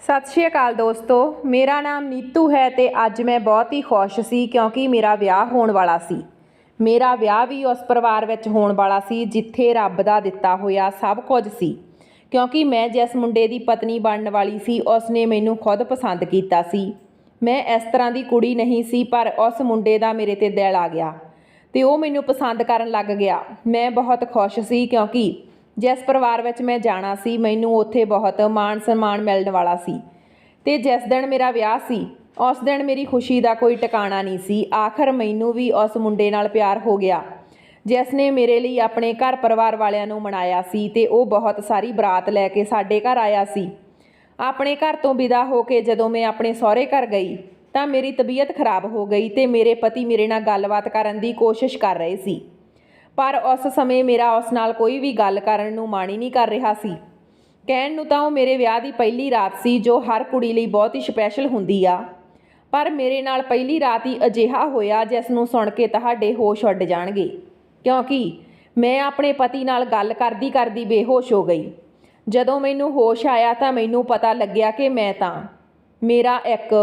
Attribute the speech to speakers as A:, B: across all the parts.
A: ਸਤਿ ਸ਼੍ਰੀ ਅਕਾਲ ਦੋਸਤੋ, ਮੇਰਾ ਨਾਮ ਨੀਤੂ ਹੈ ਤੇ ਅੱਜ ਮੈਂ ਬਹੁਤ ਹੀ ਖੁਸ਼ ਸੀ ਕਿਉਂਕਿ ਮੇਰਾ ਵਿਆਹ ਹੋਣ ਵਾਲਾ ਸੀ। ਮੇਰਾ ਵਿਆਹ ਵੀ ਉਸ ਪਰਿਵਾਰ ਵਿੱਚ ਹੋਣ ਵਾਲਾ ਸੀ ਜਿੱਥੇ ਰੱਬ ਦਾ ਦਿੱਤਾ ਹੋਇਆ ਸਭ ਕੁਝ ਸੀ। ਕਿਉਂਕਿ ਮੈਂ ਜਿਸ ਮੁੰਡੇ ਦੀ ਪਤਨੀ ਬਣਨ ਵਾਲੀ ਸੀ ਉਸ ਨੇ ਮੈਨੂੰ ਖੁਦ ਪਸੰਦ ਕੀਤਾ ਸੀ। ਮੈਂ ਇਸ ਤਰ੍ਹਾਂ ਦੀ ਕੁੜੀ ਨਹੀਂ ਸੀ, ਪਰ ਉਸ ਮੁੰਡੇ ਦਾ ਮੇਰੇ ਤੇ ਦਿਲ ਆ ਗਿਆ ਤੇ ਉਹ ਮੈਨੂੰ ਪਸੰਦ ਕਰਨ ਲੱਗ ਗਿਆ। ਮੈਂ ਬਹੁਤ ਖੁਸ਼ ਸੀ ਕਿਉਂਕਿ ਜਿਸ ਪਰਿਵਾਰ ਵਿੱਚ ਮੈਂ ਜਾਣਾ ਸੀ, ਮੈਨੂੰ ਉੱਥੇ ਬਹੁਤ ਮਾਣ ਸਨਮਾਨ ਮਿਲਣ ਵਾਲਾ ਸੀ। ਤੇ ਜਿਸ ਦਿਨ ਮੇਰਾ ਵਿਆਹ ਸੀ, ਉਸ ਦਿਨ ਮੇਰੀ ਖੁਸ਼ੀ ਦਾ ਕੋਈ ਟਿਕਾਣਾ ਨਹੀਂ ਸੀ। ਆਖਰ ਮੈਨੂੰ ਵੀ ਉਸ ਮੁੰਡੇ ਨਾਲ ਪਿਆਰ ਹੋ ਗਿਆ, ਜਿਸ ਨੇ ਮੇਰੇ ਲਈ ਆਪਣੇ ਘਰ ਪਰਿਵਾਰ ਵਾਲਿਆਂ ਨੂੰ ਮਨਾਇਆ ਸੀ ਤੇ ਉਹ ਬਹੁਤ ਸਾਰੀ ਬਰਾਤ ਲੈ ਕੇ ਸਾਡੇ ਘਰ ਆਇਆ ਸੀ। ਆਪਣੇ ਘਰ ਤੋਂ ਵਿਦਾ ਹੋ ਕੇ ਜਦੋਂ ਮੈਂ ਆਪਣੇ ਸਹੁਰੇ ਘਰ ਗਈ, ਤਾਂ ਮੇਰੀ ਤਬੀਅਤ ਖਰਾਬ ਹੋ ਗਈ ਤੇ ਮੇਰੇ ਪਤੀ ਮੇਰੇ ਨਾਲ ਗੱਲਬਾਤ ਕਰਨ ਦੀ ਕੋਸ਼ਿਸ਼ ਕਰ ਰਹੇ ਸੀ। ਪਰ ਉਸ ਸਮੇਂ ਮੇਰਾ ਉਸ ਨਾਲ ਕੋਈ ਵੀ ਗੱਲ ਕਰਨ ਨੂੰ ਮਾਣੀ ਨਹੀਂ ਕਰ ਰਿਹਾ ਸੀ। ਕਹਿਣ ਨੂੰ ਤਾਂ ਉਹ ਮੇਰੇ ਵਿਆਹ ਦੀ ਪਹਿਲੀ ਰਾਤ ਸੀ, ਜੋ ਹਰ ਕੁੜੀ ਲਈ ਬਹੁਤ ਹੀ ਸਪੈਸ਼ਲ ਹੁੰਦੀ ਆ। ਪਰ ਮੇਰੇ ਨਾਲ ਪਹਿਲੀ ਰਾਤ ਹੀ ਅਜਿਹਾ ਹੋਇਆ, ਜਿਸ ਨੂੰ ਸੁਣ ਕੇ ਤੁਹਾਡੇ ਹੋਸ਼ ਉੱਡ ਜਾਣਗੇ। ਕਿਉਂਕਿ ਮੈਂ ਆਪਣੇ ਪਤੀ ਨਾਲ ਗੱਲ ਕਰਦੀ ਕਰਦੀ ਬੇਹੋਸ਼ ਹੋ ਗਈ। ਜਦੋਂ ਮੈਨੂੰ ਹੋਸ਼ ਆਇਆ ਤਾਂ ਮੈਨੂੰ ਪਤਾ ਲੱਗਿਆ ਕਿ ਮੈਂ ਤਾਂ, ਮੇਰਾ ਇੱਕ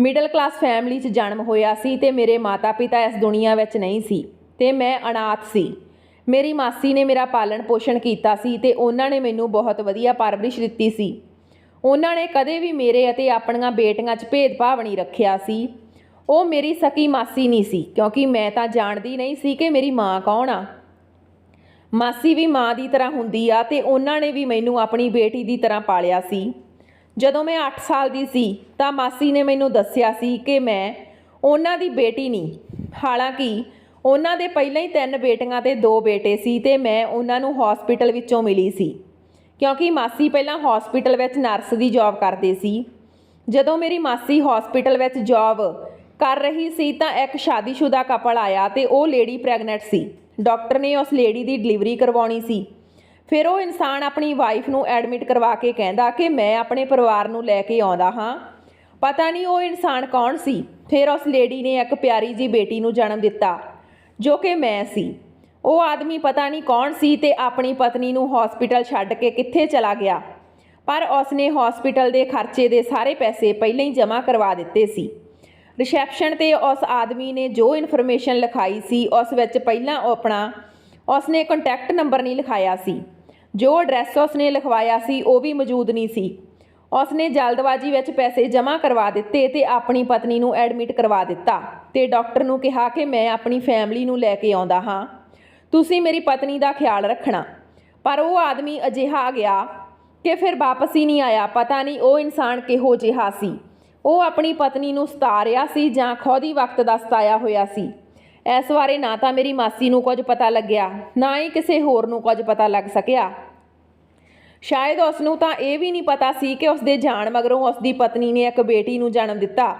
A: ਮਿਡਲ ਕਲਾਸ ਫੈਮਿਲੀ 'ਚ ਜਨਮ ਹੋਇਆ ਸੀ ਤੇ ਮੇਰੇ ਮਾਤਾ-ਪਿਤਾ ਇਸ ਦੁਨੀਆ ਵਿੱਚ ਨਹੀਂ ਸੀ। ਤੇ ਮੈਂ ਅਨਾਥ ਸੀ। ਮੇਰੀ ਮਾਸੀ ਨੇ ਮੇਰਾ ਪਾਲਣ ਪੋਸ਼ਣ ਕੀਤਾ ਸੀ ਤੇ ਉਹਨਾਂ ਨੇ ਮੈਨੂੰ ਬਹੁਤ ਵਧੀਆ ਪਰਵਰਿਸ਼ ਦਿੱਤੀ ਸੀ। ਉਹਨਾਂ ਨੇ ਕਦੇ ਵੀ ਮੇਰੇ ਅਤੇ ਆਪਣੀਆਂ ਬੇਟੀਆਂ 'ਚ ਭੇਦਭਾਵ ਨਹੀਂ ਰੱਖਿਆ ਸੀ। ਉਹ ਮੇਰੀ ਸਕੀ ਮਾਸੀ ਨਹੀਂ ਸੀ, ਕਿਉਂਕਿ ਮੈਂ ਤਾਂ ਜਾਣਦੀ ਨਹੀਂ ਸੀ ਕਿ ਮੇਰੀ ਮਾਂ ਕੌਣ ਆ। ਮਾਸੀ ਵੀ ਮਾਂ ਦੀ ਤਰ੍ਹਾਂ ਹੁੰਦੀ ਆ ਤੇ ਉਹਨਾਂ ਨੇ ਵੀ ਮੈਨੂੰ ਆਪਣੀ ਬੇਟੀ ਦੀ ਤਰ੍ਹਾਂ ਪਾਲਿਆ ਸੀ। ਜਦੋਂ ਮੈਂ 8 ਸਾਲ ਦੀ ਸੀ ਤਾਂ ਮਾਸੀ ਨੇ ਮੈਨੂੰ ਦੱਸਿਆ ਸੀ ਕਿ ਮੈਂ ਉਹਨਾਂ ਦੀ ਬੇਟੀ ਨਹੀਂ, ਹਾਲਾਂਕਿ ਉਹਨਾਂ ਦੇ ਪਹਿਲਾਂ ਹੀ ਤਿੰਨ ਬੇਟੀਆਂ ਤੇ ਦੋ ਬੇਟੇ ਸੀ ਤੇ ਮੈਂ ਉਹਨਾਂ ਨੂੰ ਹਸਪੀਟਲ ਵਿੱਚੋਂ ਮਿਲੀ ਸੀ। ਕਿਉਂਕਿ ਮਾਸੀ ਪਹਿਲਾਂ ਹਸਪੀਟਲ ਵਿੱਚ ਨਰਸ ਦੀ ਜੌਬ ਕਰਦੇ ਸੀ। ਜਦੋਂ ਮੇਰੀ ਮਾਸੀ ਹਸਪੀਟਲ ਵਿੱਚ ਜੌਬ ਕਰ ਰਹੀ ਸੀ ਤਾਂ ਇੱਕ ਸ਼ਾਦੀशुदा ਕਪਲ ਆਇਆ ਤੇ ਉਹ ਲੇਡੀ ਪ੍ਰੈਗਨੈਂਟ ਸੀ। ਡਾਕਟਰ ਨੇ ਉਸ ਲੇਡੀ ਦੀ ਡਿਲੀਵਰੀ ਕਰਵਾਉਣੀ ਸੀ। ਫਿਰ ਉਹ ਇਨਸਾਨ ਆਪਣੀ ਵਾਈਫ ਨੂੰ ਐਡਮਿਟ ਕਰਵਾ ਕੇ ਕਹਿੰਦਾ ਕਿ ਮੈਂ ਆਪਣੇ ਪਰਿਵਾਰ ਨੂੰ ਲੈ ਕੇ ਆਉਂਦਾ ਹਾਂ। ਪਤਾ ਨਹੀਂ ਉਹ ਇਨਸਾਨ ਕੌਣ ਸੀ। ਫਿਰ ਉਸ ਲੇਡੀ ਨੇ ਇੱਕ ਪਿਆਰੀ ਜੀ ਬੇਟੀ ਨੂੰ ਜਨਮ ਦਿੱਤਾ। ਜੋ ਕਿ ਮੈਂ ਸੀ। ਉਹ ਆਦਮੀ ਪਤਾ ਨਹੀਂ ਕੌਣ ਸੀ ਤੇ ਆਪਣੀ ਪਤਨੀ ਨੂੰ ਹਸਪੀਟਲ ਛੱਡ ਕੇ ਕਿੱਥੇ ਚਲਾ ਗਿਆ। ਪਰ ਉਸਨੇ ਹਸਪੀਟਲ ਦੇ ਖਰਚੇ ਦੇ ਸਾਰੇ ਪੈਸੇ ਪਹਿਲਾਂ ਹੀ ਜਮ੍ਹਾਂ ਕਰਵਾ ਦਿੱਤੇ ਸੀ। ਰਿਸੈਪਸ਼ਨ ਤੇ ਉਸ ਆਦਮੀ ਨੇ ਜੋ ਇਨਫੋਰਮੇਸ਼ਨ ਲਿਖਾਈ ਸੀ, ਉਸ ਵਿੱਚ ਪਹਿਲਾਂ ਉਹ ਆਪਣਾ ਉਸਨੇ ਕੰਟੈਕਟ ਨੰਬਰ ਨਹੀਂ ਲਿਖਾਇਆ ਸੀ। ਜੋ ਐਡਰੈਸ ਉਸਨੇ ਲਿਖਵਾਇਆ ਸੀ, ਉਹ ਵੀ ਮੌਜੂਦ ਨਹੀਂ ਸੀ। ਉਸਨੇ ਜਲਦਬਾਜ਼ੀ ਵਿੱਚ ਪੈਸੇ ਜਮ੍ਹਾਂ ਕਰਵਾ ਦਿੱਤੇ ਤੇ ਆਪਣੀ ਪਤਨੀ ਨੂੰ ਐਡਮਿਟ ਕਰਵਾ ਦਿੱਤਾ ਤੇ ਡਾਕਟਰ ਨੂੰ ਕਿਹਾ ਕਿ ਮੈਂ ਆਪਣੀ ਫੈਮਿਲੀ ਨੂੰ ਲੈ ਕੇ ਆਉਂਦਾ ਹਾਂ। ਤੁਸੀਂ ਮੇਰੀ ਪਤਨੀ ਦਾ ਖਿਆਲ ਰੱਖਣਾ। ਪਰ ਉਹ ਆਦਮੀ ਅਜਿਹਾ ਆ ਗਿਆ ਕਿ ਫਿਰ ਵਾਪਸ ਹੀ ਨਹੀਂ ਆਇਆ। ਪਤਾ ਨਹੀਂ ਉਹ ਇਨਸਾਨ ਕਿਹੋ ਜਿਹਾ ਸੀ। ਉਹ ਆਪਣੀ ਪਤਨੀ ਨੂੰ ਸਤਾ ਰਿਹਾ ਸੀ ਜਾਂ ਖੁਦ ਵਕਤ ਦਾ ਸਤਾਇਆ ਹੋਇਆ ਸੀ। ਇਸ ਬਾਰੇ ਨਾ ਤਾਂ ਮੇਰੀ ਮਾਸੀ ਨੂੰ ਕੁਝ ਪਤਾ ਲੱਗਿਆ, ਨਾ ਹੀ ਕਿਸੇ ਹੋਰ ਨੂੰ ਕੁਝ ਪਤਾ ਲੱਗ ਸਕਿਆ। ਸ਼ਾਇਦ ਉਸ ਨੂੰ ਤਾਂ ਇਹ ਵੀ ਨਹੀਂ ਪਤਾ ਸੀ ਕਿ ਉਸ ਦੇ ਜਾਣ ਮਗਰੋਂ ਉਸ ਦੀ ਪਤਨੀ ਨੇ ਇੱਕ ਬੇਟੀ ਨੂੰ ਜਨਮ ਦਿੱਤਾ।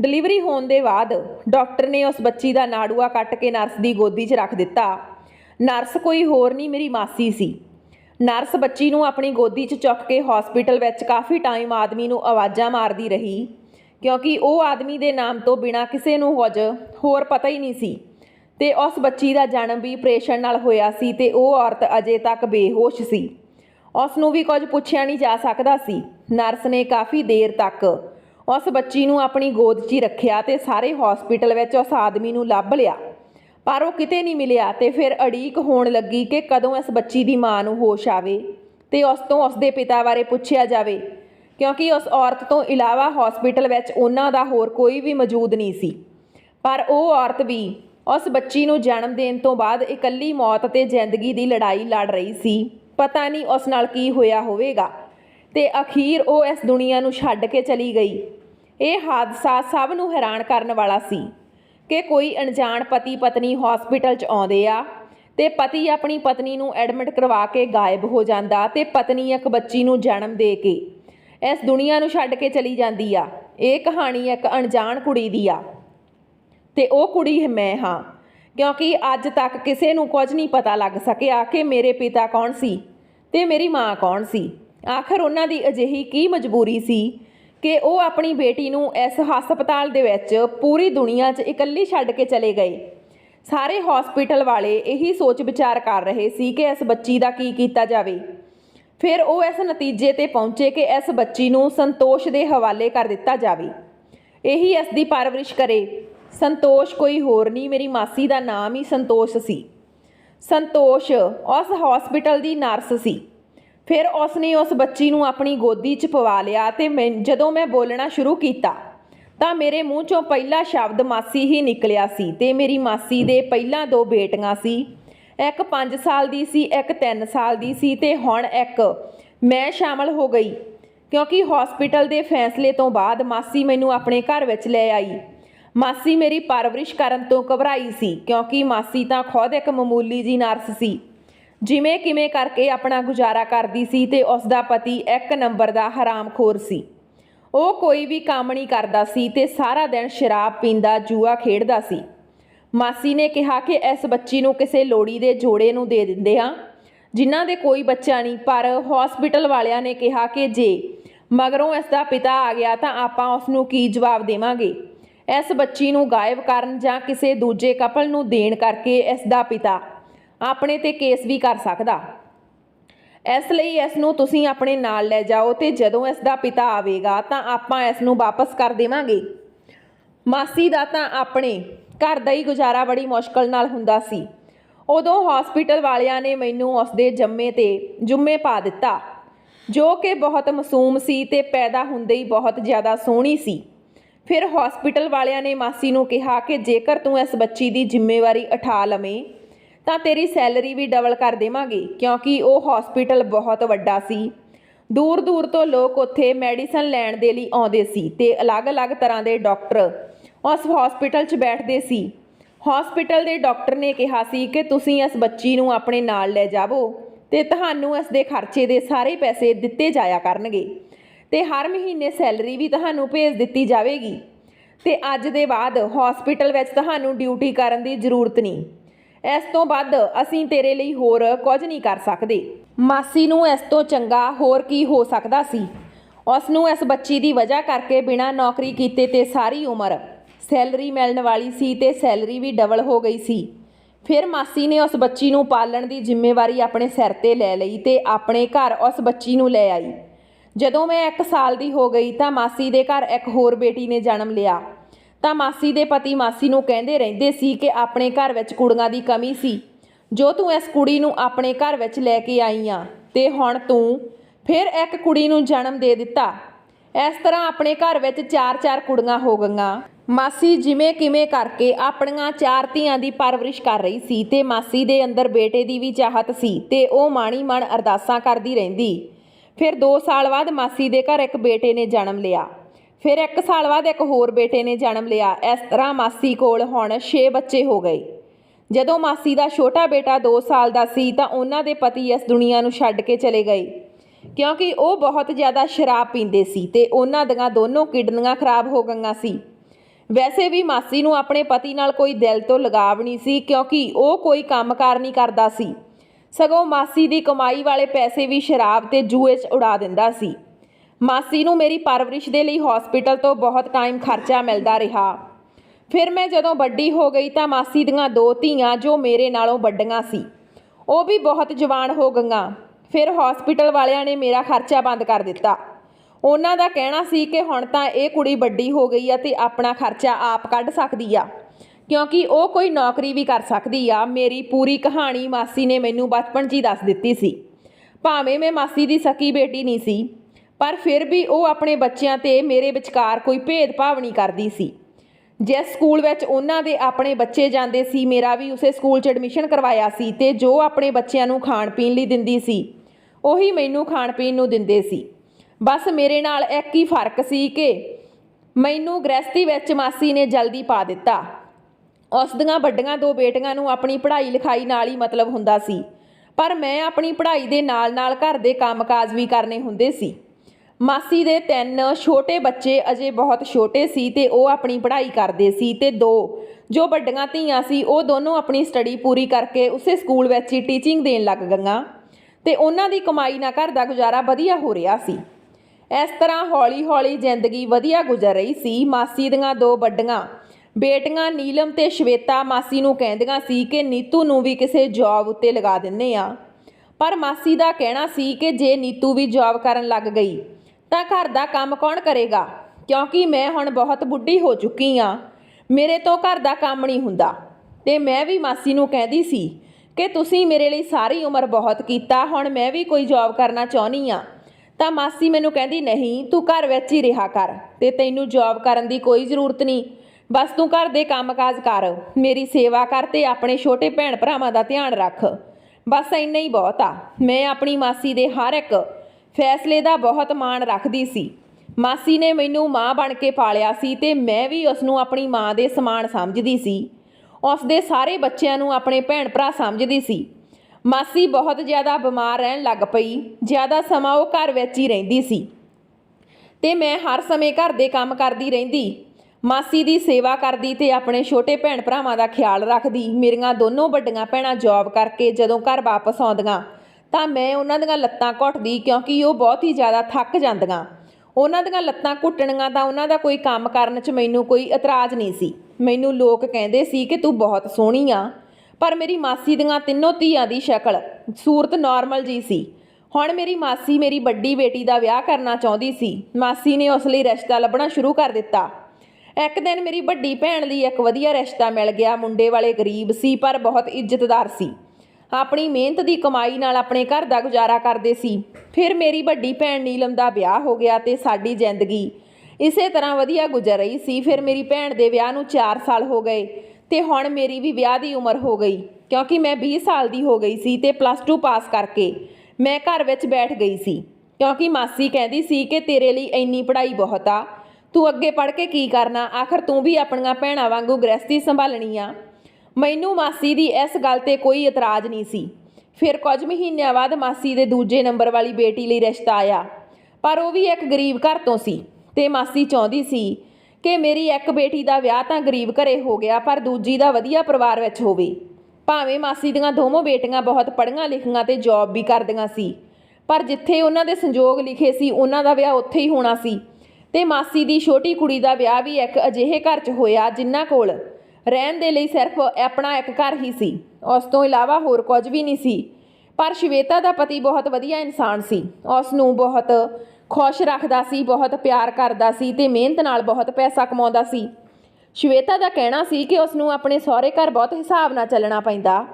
A: ਡਿਲੀਵਰੀ ਹੋਣ ਦੇ ਬਾਅਦ ਡਾਕਟਰ ਨੇ ਉਸ ਬੱਚੀ ਦਾ ਨਾੜੂਆ ਕੱਟ ਕੇ ਨਰਸ ਦੀ ਗੋਦੀ 'ਚ ਰੱਖ ਦਿੱਤਾ। ਨਰਸ ਕੋਈ ਹੋਰ ਨਹੀਂ, ਮੇਰੀ ਮਾਸੀ ਸੀ। ਨਰਸ ਬੱਚੀ ਨੂੰ ਆਪਣੀ ਗੋਦੀ 'ਚ ਚੁੱਕ ਕੇ ਹਸਪੀਟਲ ਵਿੱਚ ਕਾਫੀ ਟਾਈਮ ਆਦਮੀ ਨੂੰ ਆਵਾਜ਼ਾਂ ਮਾਰਦੀ ਰਹੀ, ਕਿਉਂਕਿ ਉਹ ਆਦਮੀ ਦੇ ਨਾਮ ਤੋਂ ਬਿਨਾ ਕਿਸੇ ਨੂੰ ਕੁਝ ਹੋਰ ਪਤਾ ਹੀ ਨਹੀਂ ਸੀ। ਤੇ ਉਸ ਬੱਚੀ ਦਾ ਜਨਮ ਵੀ ਆਪਰੇਸ਼ਨ ਨਾਲ ਹੋਇਆ ਸੀ ਤੇ ਉਹ ਔਰਤ ਅਜੇ ਤੱਕ ਬੇਹੋਸ਼ ਸੀ। ਉਸ ਨੂੰ ਵੀ ਕੁਝ ਪੁੱਛਿਆ ਨਹੀਂ ਜਾ ਸਕਦਾ ਸੀ। ਨਰਸ ਨੇ ਕਾਫੀ ਦੇਰ ਤੱਕ ਉਸ ਬੱਚੀ ਨੂੰ ਆਪਣੀ ਗੋਦ 'ਚ ਹੀ ਰੱਖਿਆ ਤੇ ਸਾਰੇ ਹਸਪੀਟਲ ਵਿੱਚ ਉਸ ਆਦਮੀ ਨੂੰ ਲੱਭ ਲਿਆ। ਪਰ ਉਹ ਕਿਤੇ ਨਹੀਂ ਮਿਲਿਆ ਤੇ ਫਿਰ ਅੜੀਕ ਹੋਣ ਲੱਗੀ ਕਿ ਕਦੋਂ ਇਸ ਬੱਚੀ ਦੀ ਮਾਂ ਨੂੰ ਹੋਸ਼ ਆਵੇ ਤੇ ਉਸ ਤੋਂ ਉਸ ਦੇ ਪਿਤਾ ਬਾਰੇ ਪੁੱਛਿਆ ਜਾਵੇ, ਕਿਉਂਕਿ ਉਸ ਔਰਤ ਤੋਂ ਇਲਾਵਾ ਹਸਪੀਟਲ ਵਿੱਚ ਉਹਨਾਂ ਦਾ ਹੋਰ ਕੋਈ ਵੀ ਮੌਜੂਦ ਨਹੀਂ ਸੀ। ਪਰ ਉਹ ਔਰਤ ਵੀ ਉਸ ਬੱਚੀ ਨੂੰ ਜਨਮ ਦੇਣ ਤੋਂ ਬਾਅਦ ਇਕੱਲੀ ਮੌਤ ਤੇ ਜ਼ਿੰਦਗੀ ਦੀ ਲੜਾਈ ਲੜ ਰਹੀ ਸੀ। ਪਤਾ ਨਹੀਂ ਉਸ ਨਾਲ ਕੀ ਹੋਇਆ ਹੋਵੇਗਾ। ਤੇ ਅਖੀਰ ਉਹ ਇਸ ਦੁਨੀਆ ਨੂੰ ਛੱਡ ਕੇ ਚਲੀ ਗਈ। ਇਹ ਹਾਦਸਾ ਸਭ ਨੂੰ ਹੈਰਾਨ ਕਰਨ ਵਾਲਾ ਸੀ ਕਿ ਕੋਈ ਅਣਜਾਣ ਪਤੀ ਪਤਨੀ ਹਸਪੀਟਲ 'ਚ ਆਉਂਦੇ ਆ ਤੇ ਪਤੀ ਆਪਣੀ ਪਤਨੀ ਨੂੰ ਐਡਮਿਟ ਕਰਵਾ ਕੇ ਗਾਇਬ ਹੋ ਜਾਂਦਾ ਤੇ ਪਤਨੀ ਇੱਕ ਬੱਚੀ ਨੂੰ ਜਨਮ ਦੇ ਕੇ ਇਸ ਦੁਨੀਆ ਨੂੰ ਛੱਡ ਕੇ ਚਲੀ ਜਾਂਦੀ ਆ। ਇਹ ਕਹਾਣੀ ਇੱਕ ਅਣਜਾਣ ਕੁੜੀ ਦੀ ਆ। ਤੇ ਉਹ ਕੁੜੀ ਮੈਂ ਹਾਂ। ਕਿਉਂਕਿ ਅੱਜ ਤੱਕ ਕਿਸੇ ਨੂੰ ਕੁਝ ਨਹੀਂ ਪਤਾ ਲੱਗ ਸਕਿਆ ਕਿ ਮੇਰੇ ਪਿਤਾ ਕੌਣ ਸੀ ਤੇ ਮੇਰੀ ਮਾਂ ਕੌਣ ਸੀ। ਆਖਰ ਉਹਨਾਂ ਦੀ ਅਜਿਹੀ ਕੀ ਮਜਬੂਰੀ ਸੀ ਕਿ ਉਹ ਆਪਣੀ ਬੇਟੀ ਨੂੰ ਇਸ ਹਸਪਤਾਲ ਦੇ ਵਿੱਚ ਪੂਰੀ ਦੁਨੀਆ 'ਚ ਇਕੱਲੀ ਛੱਡ ਕੇ ਚਲੇ ਗਏ। ਸਾਰੇ ਹਸਪੀਟਲ ਵਾਲੇ ਇਹੀ ਸੋਚ ਵਿਚਾਰ ਕਰ ਰਹੇ ਸੀ ਕਿ ਇਸ ਬੱਚੀ ਦਾ ਕੀ ਕੀਤਾ ਜਾਵੇ। ਫਿਰ ਉਹ ਇਸ ਨਤੀਜੇ ਤੇ ਪਹੁੰਚੇ ਕਿ ਇਸ ਬੱਚੀ ਨੂੰ ਸੰਤੋਸ਼ ਦੇ ਹਵਾਲੇ ਕਰ ਦਿੱਤਾ ਜਾਵੇ। ਇਹੀ ਇਸ ਦੀ ਪਰਵਰਿਸ਼ ਕਰੇ ਸੰਤੋਸ਼ ਕੋਈ ਹੋਰ ਨਹੀਂ, ਮੇਰੀ ਮਾਸੀ ਦਾ ਨਾਮ ਹੀ ਸੰਤੋਸ਼ ਸੀ। ਸੰਤੋਸ਼ ਉਸ ਹਸਪੀਟਲ ਦੀ ਨਰਸ ਸੀ। ਫਿਰ ਉਸ ਨੇ ਉਸ ਬੱਚੀ ਨੂੰ ਆਪਣੀ ਗੋਦੀ 'ਚ ਪਵਾ ਲਿਆ ਤੇ ਮੈਂ, ਜਦੋਂ ਮੈਂ ਬੋਲਣਾ ਸ਼ੁਰੂ ਕੀਤਾ, ਤਾਂ ਮੇਰੇ ਮੂੰਹ 'ਚੋਂ ਪਹਿਲਾ ਸ਼ਬਦ ਮਾਸੀ ਹੀ ਨਿਕਲਿਆ ਸੀ ਤੇ ਮੇਰੀ ਮਾਸੀ ਦੇ ਪਹਿਲਾਂ ਦੋ ਬੇਟੀਆਂ ਸੀ। ਇੱਕ 5 ਸਾਲ ਦੀ ਸੀ, ਇੱਕ 3 ਸਾਲ ਦੀ ਸੀ ਤੇ ਹੁਣ ਇੱਕ ਮੈਂ ਸ਼ਾਮਲ ਹੋ ਗਈ। ਕਿਉਂਕਿ ਹਸਪੀਟਲ ਦੇ ਫੈਸਲੇ ਤੋਂ ਬਾਅਦ ਮਾਸੀ ਮੈਨੂੰ ਆਪਣੇ ਘਰ ਵਿੱਚ ਲੈ ਆਈ। ਮਾਸੀ ਮੇਰੀ ਪਰਵਰਿਸ਼ ਕਰਨ ਤੋਂ ਘਬਰਾਈ ਸੀ, ਕਿਉਂਕਿ ਮਾਸੀ ਤਾਂ ਖੁਦ ਇੱਕ ਮਾਮੂਲੀ ਜੀ ਨਰਸ ਸੀ। ਜਿਵੇਂ ਕਿਵੇਂ ਕਰਕੇ ਆਪਣਾ ਗੁਜ਼ਾਰਾ ਕਰਦੀ ਸੀ ਤੇ ਉਸ ਦਾ ਪਤੀ ਇੱਕ ਨੰਬਰ ਦਾ ਹਰਾਮਖੋਰ ਸੀ। ਉਹ ਕੋਈ ਵੀ ਕੰਮ ਨਹੀਂ ਕਰਦਾ ਸੀ ਤੇ ਸਾਰਾ ਦਿਨ ਸ਼ਰਾਬ ਪੀਂਦਾ, ਜੂਆ ਖੇਡਦਾ ਸੀ। ਮਾਸੀ ਨੇ ਕਿਹਾ ਕਿ ਇਸ ਬੱਚੀ ਨੂੰ ਕਿਸੇ ਲੋੜੀ ਦੇ ਜੋੜੇ ਨੂੰ ਦੇ ਦਿੰਦੇ ਹਾਂ, ਜਿਨ੍ਹਾਂ ਦੇ ਕੋਈ ਬੱਚਾ ਨਹੀਂ, ਪਰ ਹਸਪੀਟਲ ਵਾਲਿਆਂ ਨੇ ਕਿਹਾ ਕਿ ਜੇ ਮਗਰੋਂ ਇਸ ਦਾ ਪਿਤਾ ਆ ਗਿਆ ਤਾਂ ਆਪਾਂ ਉਸ ਨੂੰ ਕੀ ਜਵਾਬ ਦੇਵਾਂਗੇ? ਇਸ ਬੱਚੀ ਨੂੰ ਗਾਇਬ ਕਰਨ ਜਾਂ ਕਿਸੇ ਦੂਜੇ ਕਪਲ ਨੂੰ ਦੇਣ ਕਰਕੇ ਇਸ ਦਾ ਪਿਤਾ ਆਪਣੇ ਤੇ ਕੇਸ ਵੀ ਕਰ ਸਕਦਾ। ਇਸ ਲਈ ਇਸ ਨੂੰ ਤੁਸੀਂ ਆਪਣੇ ਨਾਲ ਲੈ ਜਾਓ ਤੇ ਜਦੋਂ ਇਸ ਦਾ ਪਿਤਾ ਆਵੇਗਾ ਤਾਂ ਆਪਾਂ ਇਸ ਨੂੰ ਵਾਪਸ ਕਰ ਦੇਵਾਂਗੇ। ਮਾਸੀ ਦਾ ਤਾਂ ਆਪਣੇ ਘਰ ਦਾ ਹੀ ਗੁਜ਼ਾਰਾ ਬੜੀ ਮੁਸ਼ਕਲ ਨਾਲ ਹੁੰਦਾ ਸੀ। ਉਦੋਂ ਹਸਪੀਟਲ ਵਾਲਿਆਂ ਨੇ ਮੈਨੂੰ ਉਸ ਦੇ ਜੰਮੇ ਤੇ ਜੁੰਮੇ ਪਾ ਦਿੱਤਾ, ਜੋ ਕਿ ਬਹੁਤ ਮਾਸੂਮ ਸੀ ਤੇ ਪੈਦਾ ਹੁੰਦੇ ਹੀ ਬਹੁਤ ਜ਼ਿਆਦਾ ਸੋਹਣੀ ਸੀ। ਫਿਰ ਹਸਪੀਟਲ ਵਾਲਿਆਂ ਨੇ ਮਾਸੀ ਨੂੰ ਕਿਹਾ ਕਿ ਜੇਕਰ ਤੂੰ ਇਸ ਬੱਚੀ ਦੀ ਜ਼ਿੰਮੇਵਾਰੀ ਉਠਾ ਲਵੇਂ, ਤਾਂ ਤੇਰੀ ਸੈਲਰੀ ਵੀ ਡਬਲ ਕਰ ਦੇਵਾਂਗੇ, ਕਿਉਂਕਿ ਉਹ ਹਸਪੀਟਲ ਬਹੁਤ ਵੱਡਾ ਸੀ। ਦੂਰ ਦੂਰ ਤੋਂ ਲੋਕ ਉੱਥੇ ਮੈਡੀਸਨ ਲੈਣ ਦੇ ਲਈ ਆਉਂਦੇ ਸੀ ਤੇ ਅਲੱਗ-ਅਲੱਗ ਤਰ੍ਹਾਂ ਦੇ ਡਾਕਟਰ ਉਸ ਹਸਪੀਟਲ 'ਚ ਬੈਠਦੇ ਸੀ। ਹਸਪੀਟਲ ਦੇ ਡਾਕਟਰ ਨੇ ਕਿਹਾ ਸੀ ਕਿ ਤੁਸੀਂ ਇਸ ਬੱਚੀ ਨੂੰ ਆਪਣੇ ਨਾਲ ਲੈ ਜਾਵੋ ਤੇ ਤੁਹਾਨੂੰ ਇਸ ਦੇ ਖਰਚੇ ਦੇ ਸਾਰੇ ਪੈਸੇ ਦਿੱਤੇ ਜਾਇਆ ਕਰਨਗੇ। ਤੇ ਹਰ ਮਹੀਨੇ ਸੈਲਰੀ ਵੀ ਤੁਹਾਨੂੰ ਭੇਜ ਦਿੱਤੀ ਜਾਵੇਗੀ। ਤੇ ਅੱਜ ਦੇ ਬਾਅਦ ਹਸਪੀਟਲ ਵਿੱਚ ਤੁਹਾਨੂੰ ਡਿਊਟੀ ਕਰਨ ਦੀ ਜ਼ਰੂਰਤ ਨਹੀਂ। ਇਸ ਤੋਂ ਵੱਧ ਅਸੀਂ ਤੇਰੇ ਲਈ ਹੋਰ ਕੁਝ ਨਹੀਂ ਕਰ ਸਕਦੇ। ਮਾਸੀ ਨੂੰ ਇਸ ਤੋਂ ਚੰਗਾ ਹੋਰ ਕੀ ਹੋ ਸਕਦਾ ਸੀ? ਉਸ ਨੂੰ ਇਸ ਬੱਚੀ ਦੀ ਵਜ੍ਹਾ ਕਰਕੇ ਬਿਨਾਂ ਨੌਕਰੀ ਕੀਤੇ ਤੇ ਸਾਰੀ ਉਮਰ ਸੈਲਰੀ ਮਿਲਣ ਵਾਲੀ ਸੀ ਤੇ ਸੈਲਰੀ ਵੀ ਡਬਲ ਹੋ ਗਈ ਸੀ। ਫਿਰ ਮਾਸੀ ਨੇ ਉਸ ਬੱਚੀ ਨੂੰ ਪਾਲਣ ਦੀ ਜ਼ਿੰਮੇਵਾਰੀ ਆਪਣੇ ਸਿਰ ਤੇ ਲੈ ਲਈ ਤੇ ਆਪਣੇ ਘਰ ਉਸ ਬੱਚੀ ਨੂੰ ਲੈ ਆਈ। ਜਦੋਂ ਮੈਂ 1 ਸਾਲ ਦੀ ਹੋ ਗਈ ਤਾਂ ਮਾਸੀ ਦੇ ਘਰ ਇੱਕ ਹੋਰ ਬੇਟੀ ਨੇ ਜਨਮ ਲਿਆ। ਤਾਂ ਮਾਸੀ ਦੇ ਪਤੀ ਮਾਸੀ ਨੂੰ ਕਹਿੰਦੇ ਰਹਿੰਦੇ ਸੀ ਕਿ ਆਪਣੇ ਘਰ ਵਿੱਚ ਕੁੜੀਆਂ ਦੀ ਕਮੀ ਸੀ। ਜੋ ਤੂੰ ਇਸ ਕੁੜੀ ਨੂੰ ਆਪਣੇ ਘਰ ਵਿੱਚ ਲੈ ਕੇ ਆਈ ਆ, ਤੇ ਹੁਣ ਤੂੰ ਫਿਰ ਇੱਕ ਕੁੜੀ ਨੂੰ ਜਨਮ ਦੇ ਦਿੱਤਾ। ਇਸ ਤਰ੍ਹਾਂ ਆਪਣੇ ਘਰ ਵਿੱਚ ਚਾਰ-ਚਾਰ ਕੁੜੀਆਂ ਹੋ ਗਈਆਂ। ਮਾਸੀ ਜਿਵੇਂ ਕਿਵੇਂ ਕਰਕੇ ਆਪਣੀਆਂ ਚਾਰ ਧੀਆਂ ਦੀ ਪਰਵਰਿਸ਼ ਕਰ ਰਹੀ ਸੀ ਤੇ ਮਾਸੀ ਦੇ ਅੰਦਰ ਬੇਟੇ ਦੀ ਵੀ ਚਾਹਤ ਸੀ ਤੇ ਉਹ ਮਾਣੀ ਮਣ ਅਰਦਾਸਾਂ ਕਰਦੀ ਰਹਿੰਦੀ। ਫਿਰ 2 ਸਾਲ ਬਾਅਦ ਮਾਸੀ ਦੇ ਘਰ ਇੱਕ ਬੇਟੇ ਨੇ ਜਨਮ ਲਿਆ। ਫਿਰ 1 ਸਾਲ ਬਾਅਦ ਇੱਕ ਹੋਰ ਬੇਟੇ ਨੇ ਜਨਮ ਲਿਆ। ਇਸ ਤਰ੍ਹਾਂ ਮਾਸੀ ਕੋਲ ਹੁਣ 6 ਬੱਚੇ ਹੋ ਗਏ। ਜਦੋਂ ਮਾਸੀ ਦਾ ਛੋਟਾ ਬੇਟਾ 2 ਸਾਲ ਦਾ ਸੀ ਤਾਂ ਉਹਨਾਂ ਦੇ ਪਤੀ ਇਸ ਦੁਨੀਆ ਨੂੰ ਛੱਡ ਕੇ ਚਲੇ ਗਏ। ਕਿਉਂਕਿ ਉਹ ਬਹੁਤ ਜ਼ਿਆਦਾ ਸ਼ਰਾਬ ਪੀਂਦੇ ਸੀ ਤੇ ਉਹਨਾਂ ਦੀਆਂ ਦੋਨੋਂ ਕਿਡਨੀਆਂ ਖਰਾਬ ਹੋ ਗਈਆਂ ਸੀ। ਵੈਸੇ ਵੀ ਮਾਸੀ ਨੂੰ ਆਪਣੇ ਪਤੀ ਨਾਲ ਕੋਈ ਦਿਲ ਤੋਂ ਲਗਾਵ ਨਹੀਂ ਸੀ ਕਿਉਂਕਿ ਉਹ ਕੋਈ ਕੰਮਕਾਰ ਨਹੀਂ ਕਰਦਾ ਸੀ। ਸਗੋਂ ਮਾਸੀ ਦੀ ਕਮਾਈ ਵਾਲੇ ਪੈਸੇ ਵੀ ਸ਼ਰਾਬ ਤੇ ਜੂਏ 'ਚ ਉਡਾ ਦਿੰਦਾ ਸੀ। ਮਾਸੀ ਨੂੰ ਮੇਰੀ ਪਰਵਰਿਸ਼ ਦੇ ਲਈ ਹਸਪੀਟਲ ਤੋਂ ਬਹੁਤ ਟਾਈਮ ਖਰਚਾ ਮਿਲਦਾ ਰਿਹਾ। ਫਿਰ ਮੈਂ ਜਦੋਂ ਵੱਡੀ ਹੋ ਗਈ ਤਾਂ ਮਾਸੀ ਦੀਆਂ ਦੋ ਧੀਆਂ ਜੋ ਮੇਰੇ ਨਾਲੋਂ ਵੱਡੀਆਂ ਸੀ। ਉਹ ਵੀ ਬਹੁਤ ਜਵਾਨ ਹੋ ਗਈਆਂ। ਫਿਰ ਹਸਪੀਟਲ ਵਾਲਿਆਂ ਨੇ ਮੇਰਾ ਖਰਚਾ ਬੰਦ ਕਰ ਦਿੱਤਾ। ਉਹਨਾਂ ਦਾ ਕਹਿਣਾ ਸੀ ਕਿ ਹੁਣ ਤਾਂ ਇਹ ਕੁੜੀ ਵੱਡੀ ਹੋ ਗਈ ਆ ਤੇ ਆਪਣਾ ਖਰਚਾ ਆਪ ਕੱਢ ਸਕਦੀ ਆ। ਕਿਉਂਕਿ ਉਹ ਕੋਈ ਨੌਕਰੀ ਵੀ ਕਰ ਸਕਦੀ ਆ। ਮੇਰੀ ਪੂਰੀ ਕਹਾਣੀ ਮਾਸੀ ਨੇ ਮੈਨੂੰ ਬਚਪਨ 'ਚ ਹੀ ਦੱਸ ਦਿੱਤੀ ਸੀ। ਭਾਵੇਂ ਮੈਂ ਮਾਸੀ ਦੀ ਸਕੀ ਬੇਟੀ ਨਹੀਂ ਸੀ, ਪਰ ਫਿਰ ਵੀ ਉਹ ਆਪਣੇ ਬੱਚਿਆਂ ਤੇ ਮੇਰੇ ਵਿਚਕਾਰ ਕੋਈ ਭੇਦਭਾਵ ਨਹੀਂ ਕਰਦੀ ਸੀ। ਜਿਸ ਸਕੂਲ ਵਿੱਚ ਉਹਨਾਂ ਦੇ ਆਪਣੇ ਬੱਚੇ ਜਾਂਦੇ ਸੀ, ਮੇਰਾ ਵੀ ਉਸੇ ਸਕੂਲ 'ਚ ਐਡਮਿਸ਼ਨ ਕਰਵਾਇਆ ਸੀ ਤੇ ਜੋ ਆਪਣੇ ਬੱਚਿਆਂ ਨੂੰ ਖਾਣ ਪੀਣ ਲਈ ਦਿੰਦੀ ਸੀ, ਉਹੀ ਮੈਨੂੰ ਖਾਣ ਪੀਣ ਨੂੰ ਦਿੰਦੇ ਸੀ। ਬਸ ਮੇਰੇ ਨਾਲ ਇੱਕ ਹੀ ਫ਼ਰਕ ਸੀ ਕਿ ਮੈਨੂੰ ਗ੍ਰਸਤੀ ਵਿੱਚ ਮਾਸੀ ਨੇ ਜਲਦੀ ਪਾ ਦਿੱਤਾ। ਉਸ ਦੀਆਂ ਵੱਡੀਆਂ ਦੋ ਬੇਟੀਆਂ ਨੂੰ ਆਪਣੀ ਪੜ੍ਹਾਈ ਲਿਖਾਈ ਨਾਲ ਹੀ ਮਤਲਬ ਹੁੰਦਾ ਸੀ। ਪਰ ਮੈਂ ਆਪਣੀ ਪੜ੍ਹਾਈ ਦੇ ਨਾਲ-ਨਾਲ ਘਰ ਦੇ ਕੰਮਕਾਜ ਵੀ ਕਰਨੇ ਹੁੰਦੇ ਸੀ। ਮਾਸੀ ਦੇ ਤਿੰਨ ਛੋਟੇ ਬੱਚੇ ਅਜੇ ਬਹੁਤ ਛੋਟੇ ਸੀ ਤੇ ਉਹ ਆਪਣੀ ਪੜ੍ਹਾਈ ਕਰਦੇ ਸੀ ਤੇ ਦੋ ਜੋ ਵੱਡੀਆਂ ਧੀਆਂ ਸੀ ਉਹ ਦੋਨੋਂ ਆਪਣੀ ਸਟੱਡੀ ਪੂਰੀ ਕਰਕੇ ਉਸੇ ਸਕੂਲ ਵਿੱਚ ਹੀ ਟੀਚਿੰਗ ਦੇਣ ਲੱਗ ਗਈਆਂ ਤੇ ਉਹਨਾਂ ਦੀ ਕਮਾਈ ਨਾਲ ਘਰ ਦਾ ਗੁਜ਼ਾਰਾ ਵਧੀਆ ਹੋ ਰਿਹਾ ਸੀ। ਇਸ ਤਰ੍ਹਾਂ ਹੌਲੀ-ਹੌਲੀ ਜ਼ਿੰਦਗੀ ਵਧੀਆ ਗੁਜ਼ਰ ਰਹੀ ਸੀ। ਮਾਸੀ ਦੀਆਂ ਦੋ ਵੱਡੀਆਂ ਬੇਟੀਆਂ ਨੀਲਮ ਤੇ ਸ਼ਵੇਤਾ ਮਾਸੀ ਨੂੰ ਕਹਿੰਦੀਆਂ ਸੀ ਕਿ ਨੀਤੂ ਨੂੰ ਵੀ ਕਿਸੇ ਜੌਬ ਉੱਤੇ ਲਗਾ ਦਿੰਨੇ ਆ। ਪਰ ਮਾਸੀ ਦਾ ਕਹਿਣਾ ਸੀ ਕਿ ਜੇ ਨੀਤੂ ਵੀ ਜੌਬ ਕਰਨ ਲੱਗ ਗਈ, ਤਾਂ ਘਰ ਦਾ ਕੰਮ ਕੌਣ ਕਰੇਗਾ? ਕਿਉਂਕਿ ਮੈਂ ਹੁਣ ਬਹੁਤ ਬੁੱਢੀ ਹੋ ਚੁੱਕੀ ਆ। ਮੇਰੇ ਤੋਂ ਘਰ ਦਾ ਕੰਮ ਨਹੀਂ ਹੁੰਦਾ। ਤੇ ਮੈਂ ਵੀ ਮਾਸੀ ਨੂੰ ਕਹਿੰਦੀ ਸੀ ਕਿ ਤੁਸੀਂ ਮੇਰੇ ਲਈ ਸਾਰੀ ਉਮਰ ਬਹੁਤ ਕੀਤਾ, ਹੁਣ ਮੈਂ ਵੀ ਕੋਈ ਜੌਬ ਕਰਨਾ ਚਾਹੁੰਦੀ ਆ। ਤਾਂ ਮਾਸੀ ਮੈਨੂੰ ਕਹਿੰਦੀ, ਨਹੀਂ, ਤੂੰ ਘਰ ਵਿੱਚ ਹੀ ਰਿਹਾ ਕਰ ਤੇ ਤੈਨੂੰ ਜੌਬ ਕਰਨ ਦੀ ਕੋਈ ਜ਼ਰੂਰਤ ਨਹੀਂ। ਬਸ ਤੂੰ ਘਰ ਦੇ ਕੰਮਕਾਜ ਕਰ, ਮੇਰੀ ਸੇਵਾ ਕਰ ਤੇ ਆਪਣੇ ਛੋਟੇ ਭੈਣ ਭਰਾਵਾਂ ਦਾ ਧਿਆਨ ਰੱਖ। ਬਸ ਇੰਨਾ ਹੀ ਬਹੁਤ ਆ। ਮੈਂ ਆਪਣੀ ਮਾਸੀ ਦੇ ਹਰ ਇੱਕ ਫੈਸਲੇ ਦਾ ਬਹੁਤ ਮਾਣ ਰੱਖਦੀ ਸੀ। ਮਾਸੀ ਨੇ ਮੈਨੂੰ ਮਾਂ ਬਣ ਕੇ ਪਾਲਿਆ ਸੀ ਤੇ ਮੈਂ ਵੀ ਉਸ ਨੂੰ ਆਪਣੀ ਮਾਂ ਦੇ ਸਮਾਨ ਸਮਝਦੀ ਸੀ। ਉਸ ਦੇ ਸਾਰੇ ਬੱਚਿਆਂ ਨੂੰ ਆਪਣੇ ਭੈਣ ਭਰਾ ਸਮਝਦੀ ਸੀ। ਮਾਸੀ ਬਹੁਤ ਜ਼ਿਆਦਾ ਬਿਮਾਰ ਰਹਿਣ ਲੱਗ ਪਈ, ਜ਼ਿਆਦਾ ਸਮਾਂ ਉਹ ਘਰ ਵਿੱਚ ਹੀ ਰਹਿੰਦੀ ਸੀ। ਤੇ ਮੈਂ ਹਰ ਸਮੇਂ ਘਰ ਦੇ ਕੰਮ ਕਰਦੀ ਰਹਿੰਦੀ। ਮਾਸੀ ਦੀ ਸੇਵਾ ਕਰਦੀ ਤੇ ਆਪਣੇ ਛੋਟੇ ਭੈਣ ਭਰਾਵਾਂ ਦਾ ਖਿਆਲ ਰੱਖਦੀ। ਮੇਰੀਆਂ ਦੋਨੋਂ ਵੱਡੀਆਂ ਭੈਣਾਂ ਜੌਬ ਕਰਕੇ ਜਦੋਂ ਘਰ ਵਾਪਸ ਆਉਂਦੀਆਂ, ਤਾਂ ਮੈਂ ਉਹਨਾਂ ਦੀਆਂ ਲੱਤਾਂ ਘੁੱਟਦੀ ਕਿਉਂਕਿ ਉਹ ਬਹੁਤ ਹੀ ਜ਼ਿਆਦਾ ਥੱਕ ਜਾਂਦੀਆਂ। ਉਹਨਾਂ ਦੀਆਂ ਲੱਤਾਂ ਘੁੱਟਣੀਆਂ ਤਾਂ ਉਹਨਾਂ ਦਾ ਕੋਈ ਕੰਮ ਕਰਨ 'ਚ ਮੈਨੂੰ ਕੋਈ ਇਤਰਾਜ਼ ਨਹੀਂ ਸੀ। ਮੈਨੂੰ ਲੋਕ ਕਹਿੰਦੇ ਸੀ ਕਿ ਤੂੰ ਬਹੁਤ ਸੋਹਣੀ ਆ, ਪਰ ਮੇਰੀ ਮਾਸੀ ਦੀਆਂ ਤਿੰਨੋਂ ਧੀਆਂ ਦੀ ਸ਼ਕਲ ਸੂਰਤ ਨਾਰਮਲ ਜੀ ਸੀ। ਹੁਣ ਮੇਰੀ ਮਾਸੀ ਮੇਰੀ ਵੱਡੀ ਬੇਟੀ ਦਾ ਵਿਆਹ ਕਰਨਾ ਚਾਹੁੰਦੀ ਸੀ। ਮਾਸੀ ਨੇ ਉਸ ਲਈ ਰਿਸ਼ਤਾ ਲੱਭਣਾ ਸ਼ੁਰੂ ਕਰ ਦਿੱਤਾ। ਇੱਕ ਦਿਨ ਮੇਰੀ ਵੱਡੀ ਭੈਣ ਲਈ ਇੱਕ ਵਧੀਆ ਰਿਸ਼ਤਾ ਮਿਲ ਗਿਆ। ਮੁੰਡੇ ਵਾਲੇ ਗਰੀਬ ਸੀ, ਪਰ ਬਹੁਤ ਇੱਜ਼ਤਦਾਰ ਸੀ। ਆਪਣੀ ਮਿਹਨਤ ਦੀ ਕਮਾਈ ਨਾਲ ਆਪਣੇ ਘਰ ਦਾ ਗੁਜ਼ਾਰਾ ਕਰਦੇ ਸੀ। ਫਿਰ ਮੇਰੀ ਵੱਡੀ ਭੈਣ ਨੀਲਮ ਦਾ ਵਿਆਹ ਹੋ ਗਿਆ ਤੇ ਸਾਡੀ ਜ਼ਿੰਦਗੀ ਇਸੇ ਤਰ੍ਹਾਂ ਵਧੀਆ ਗੁਜ਼ਰ ਰਹੀ ਸੀ। ਫਿਰ ਮੇਰੀ ਭੈਣ ਦੇ ਵਿਆਹ ਨੂੰ 4 ਸਾਲ ਹੋ ਗਏ ਤੇ ਹੁਣ ਮੇਰੀ ਵੀ ਵਿਆਹ ਦੀ ਉਮਰ ਹੋ ਗਈ, ਕਿਉਂਕਿ ਮੈਂ 20 ਸਾਲ ਦੀ ਹੋ ਗਈ ਸੀ ਤੇ ਪਲੱਸ 2 ਪਾਸ ਕਰਕੇ ਮੈਂ ਘਰ ਵਿੱਚ ਬੈਠ ਗਈ ਸੀ। ਕਿਉਂਕਿ ਮਾਸੀ ਕਹਿੰਦੀ ਸੀ ਕਿ ਤੇਰੇ ਲਈ ਇੰਨੀ ਪੜ੍ਹਾਈ ਬਹੁਤ ਆ ਤੂੰ ਅੱਗੇ ਪੜ੍ਹ ਕੇ ਕੀ ਕਰਨਾ? ਆਖਰ ਤੂੰ ਵੀ ਆਪਣੀਆਂ ਭੈਣਾਂ ਵਾਂਗੂ ਗ੍ਰਸਤੀ ਸੰਭਾਲਣੀ ਆ। ਮੈਨੂੰ ਮਾਸੀ ਦੀ ਇਸ ਗੱਲ ਤੇ ਕੋਈ ਇਤਰਾਜ਼ ਨਹੀਂ ਸੀ। ਫਿਰ ਕੁਝ ਮਹੀਨਿਆਂ ਬਾਅਦ ਮਾਸੀ ਦੇ ਦੂਜੇ ਨੰਬਰ ਵਾਲੀ ਬੇਟੀ ਲਈ ਰਿਸ਼ਤਾ ਆਇਆ। ਪਰ ਉਹ ਵੀ ਇੱਕ ਗਰੀਬ ਘਰ ਤੋਂ ਸੀ ਤੇ ਮਾਸੀ ਚਾਹੁੰਦੀ ਸੀ ਕਿ ਮੇਰੀ ਇੱਕ ਬੇਟੀ ਦਾ ਵਿਆਹ ਤਾਂ ਗਰੀਬ ਘਰੇ ਹੋ ਗਿਆ, ਪਰ ਦੂਜੀ ਦਾ ਵਧੀਆ ਪਰਿਵਾਰ ਵਿੱਚ ਹੋਵੇ। ਭਾਵੇਂ ਮਾਸੀ ਦੀਆਂ ਦੋਵੇਂ ਬੇਟੀਆਂ ਬਹੁਤ ਪੜ੍ਹੀਆਂ ਲਿਖੀਆਂ ਤੇ ਜੌਬ ਵੀ ਕਰਦੀਆਂ ਸੀ, ਪਰ ਜਿੱਥੇ ਉਹਨਾਂ ਦੇ ਸੰਜੋਗ ਲਿਖੇ ਸੀ, ਉਹਨਾਂ ਦਾ ਵਿਆਹ ਉੱਥੇ ਹੀ ਹੋਣਾ ਸੀ। ਤੇ ਮਾਸੀ ਦੀ ਛੋਟੀ ਕੁੜੀ ਦਾ ਵਿਆਹ ਵੀ ਇੱਕ ਅਜਿਹੇ ਘਰ 'ਚ ਹੋਇਆ ਜਿਨ੍ਹਾਂ ਕੋਲ ਰਹਿਣ ਦੇ ਲਈ ਸਿਰਫ ਆਪਣਾ ਇੱਕ ਘਰ ਹੀ ਸੀ। ਉਸ ਤੋਂ ਇਲਾਵਾ ਹੋਰ ਕੁਝ ਵੀ ਨਹੀਂ ਸੀ। ਪਰ ਸ਼ਵੇਤਾ ਦਾ ਪਤੀ ਬਹੁਤ ਵਧੀਆ ਇਨਸਾਨ ਸੀ। ਉਸ ਨੂੰ ਬਹੁਤ ਖੁਸ਼ ਰੱਖਦਾ ਸੀ, ਬਹੁਤ ਪਿਆਰ ਕਰਦਾ ਸੀ ਤੇ ਮਿਹਨਤ ਨਾਲ ਬਹੁਤ ਪੈਸਾ ਕਮਾਉਂਦਾ ਸੀ। ਸ਼ਵੇਤਾ ਦਾ ਕਹਿਣਾ ਸੀ ਕਿ ਉਸ ਨੂੰ ਆਪਣੇ ਸਹੁਰੇ ਘਰ ਬਹੁਤ ਹਿਸਾਬ ਨਾਲ ਚੱਲਣਾ ਪੈਂਦਾ।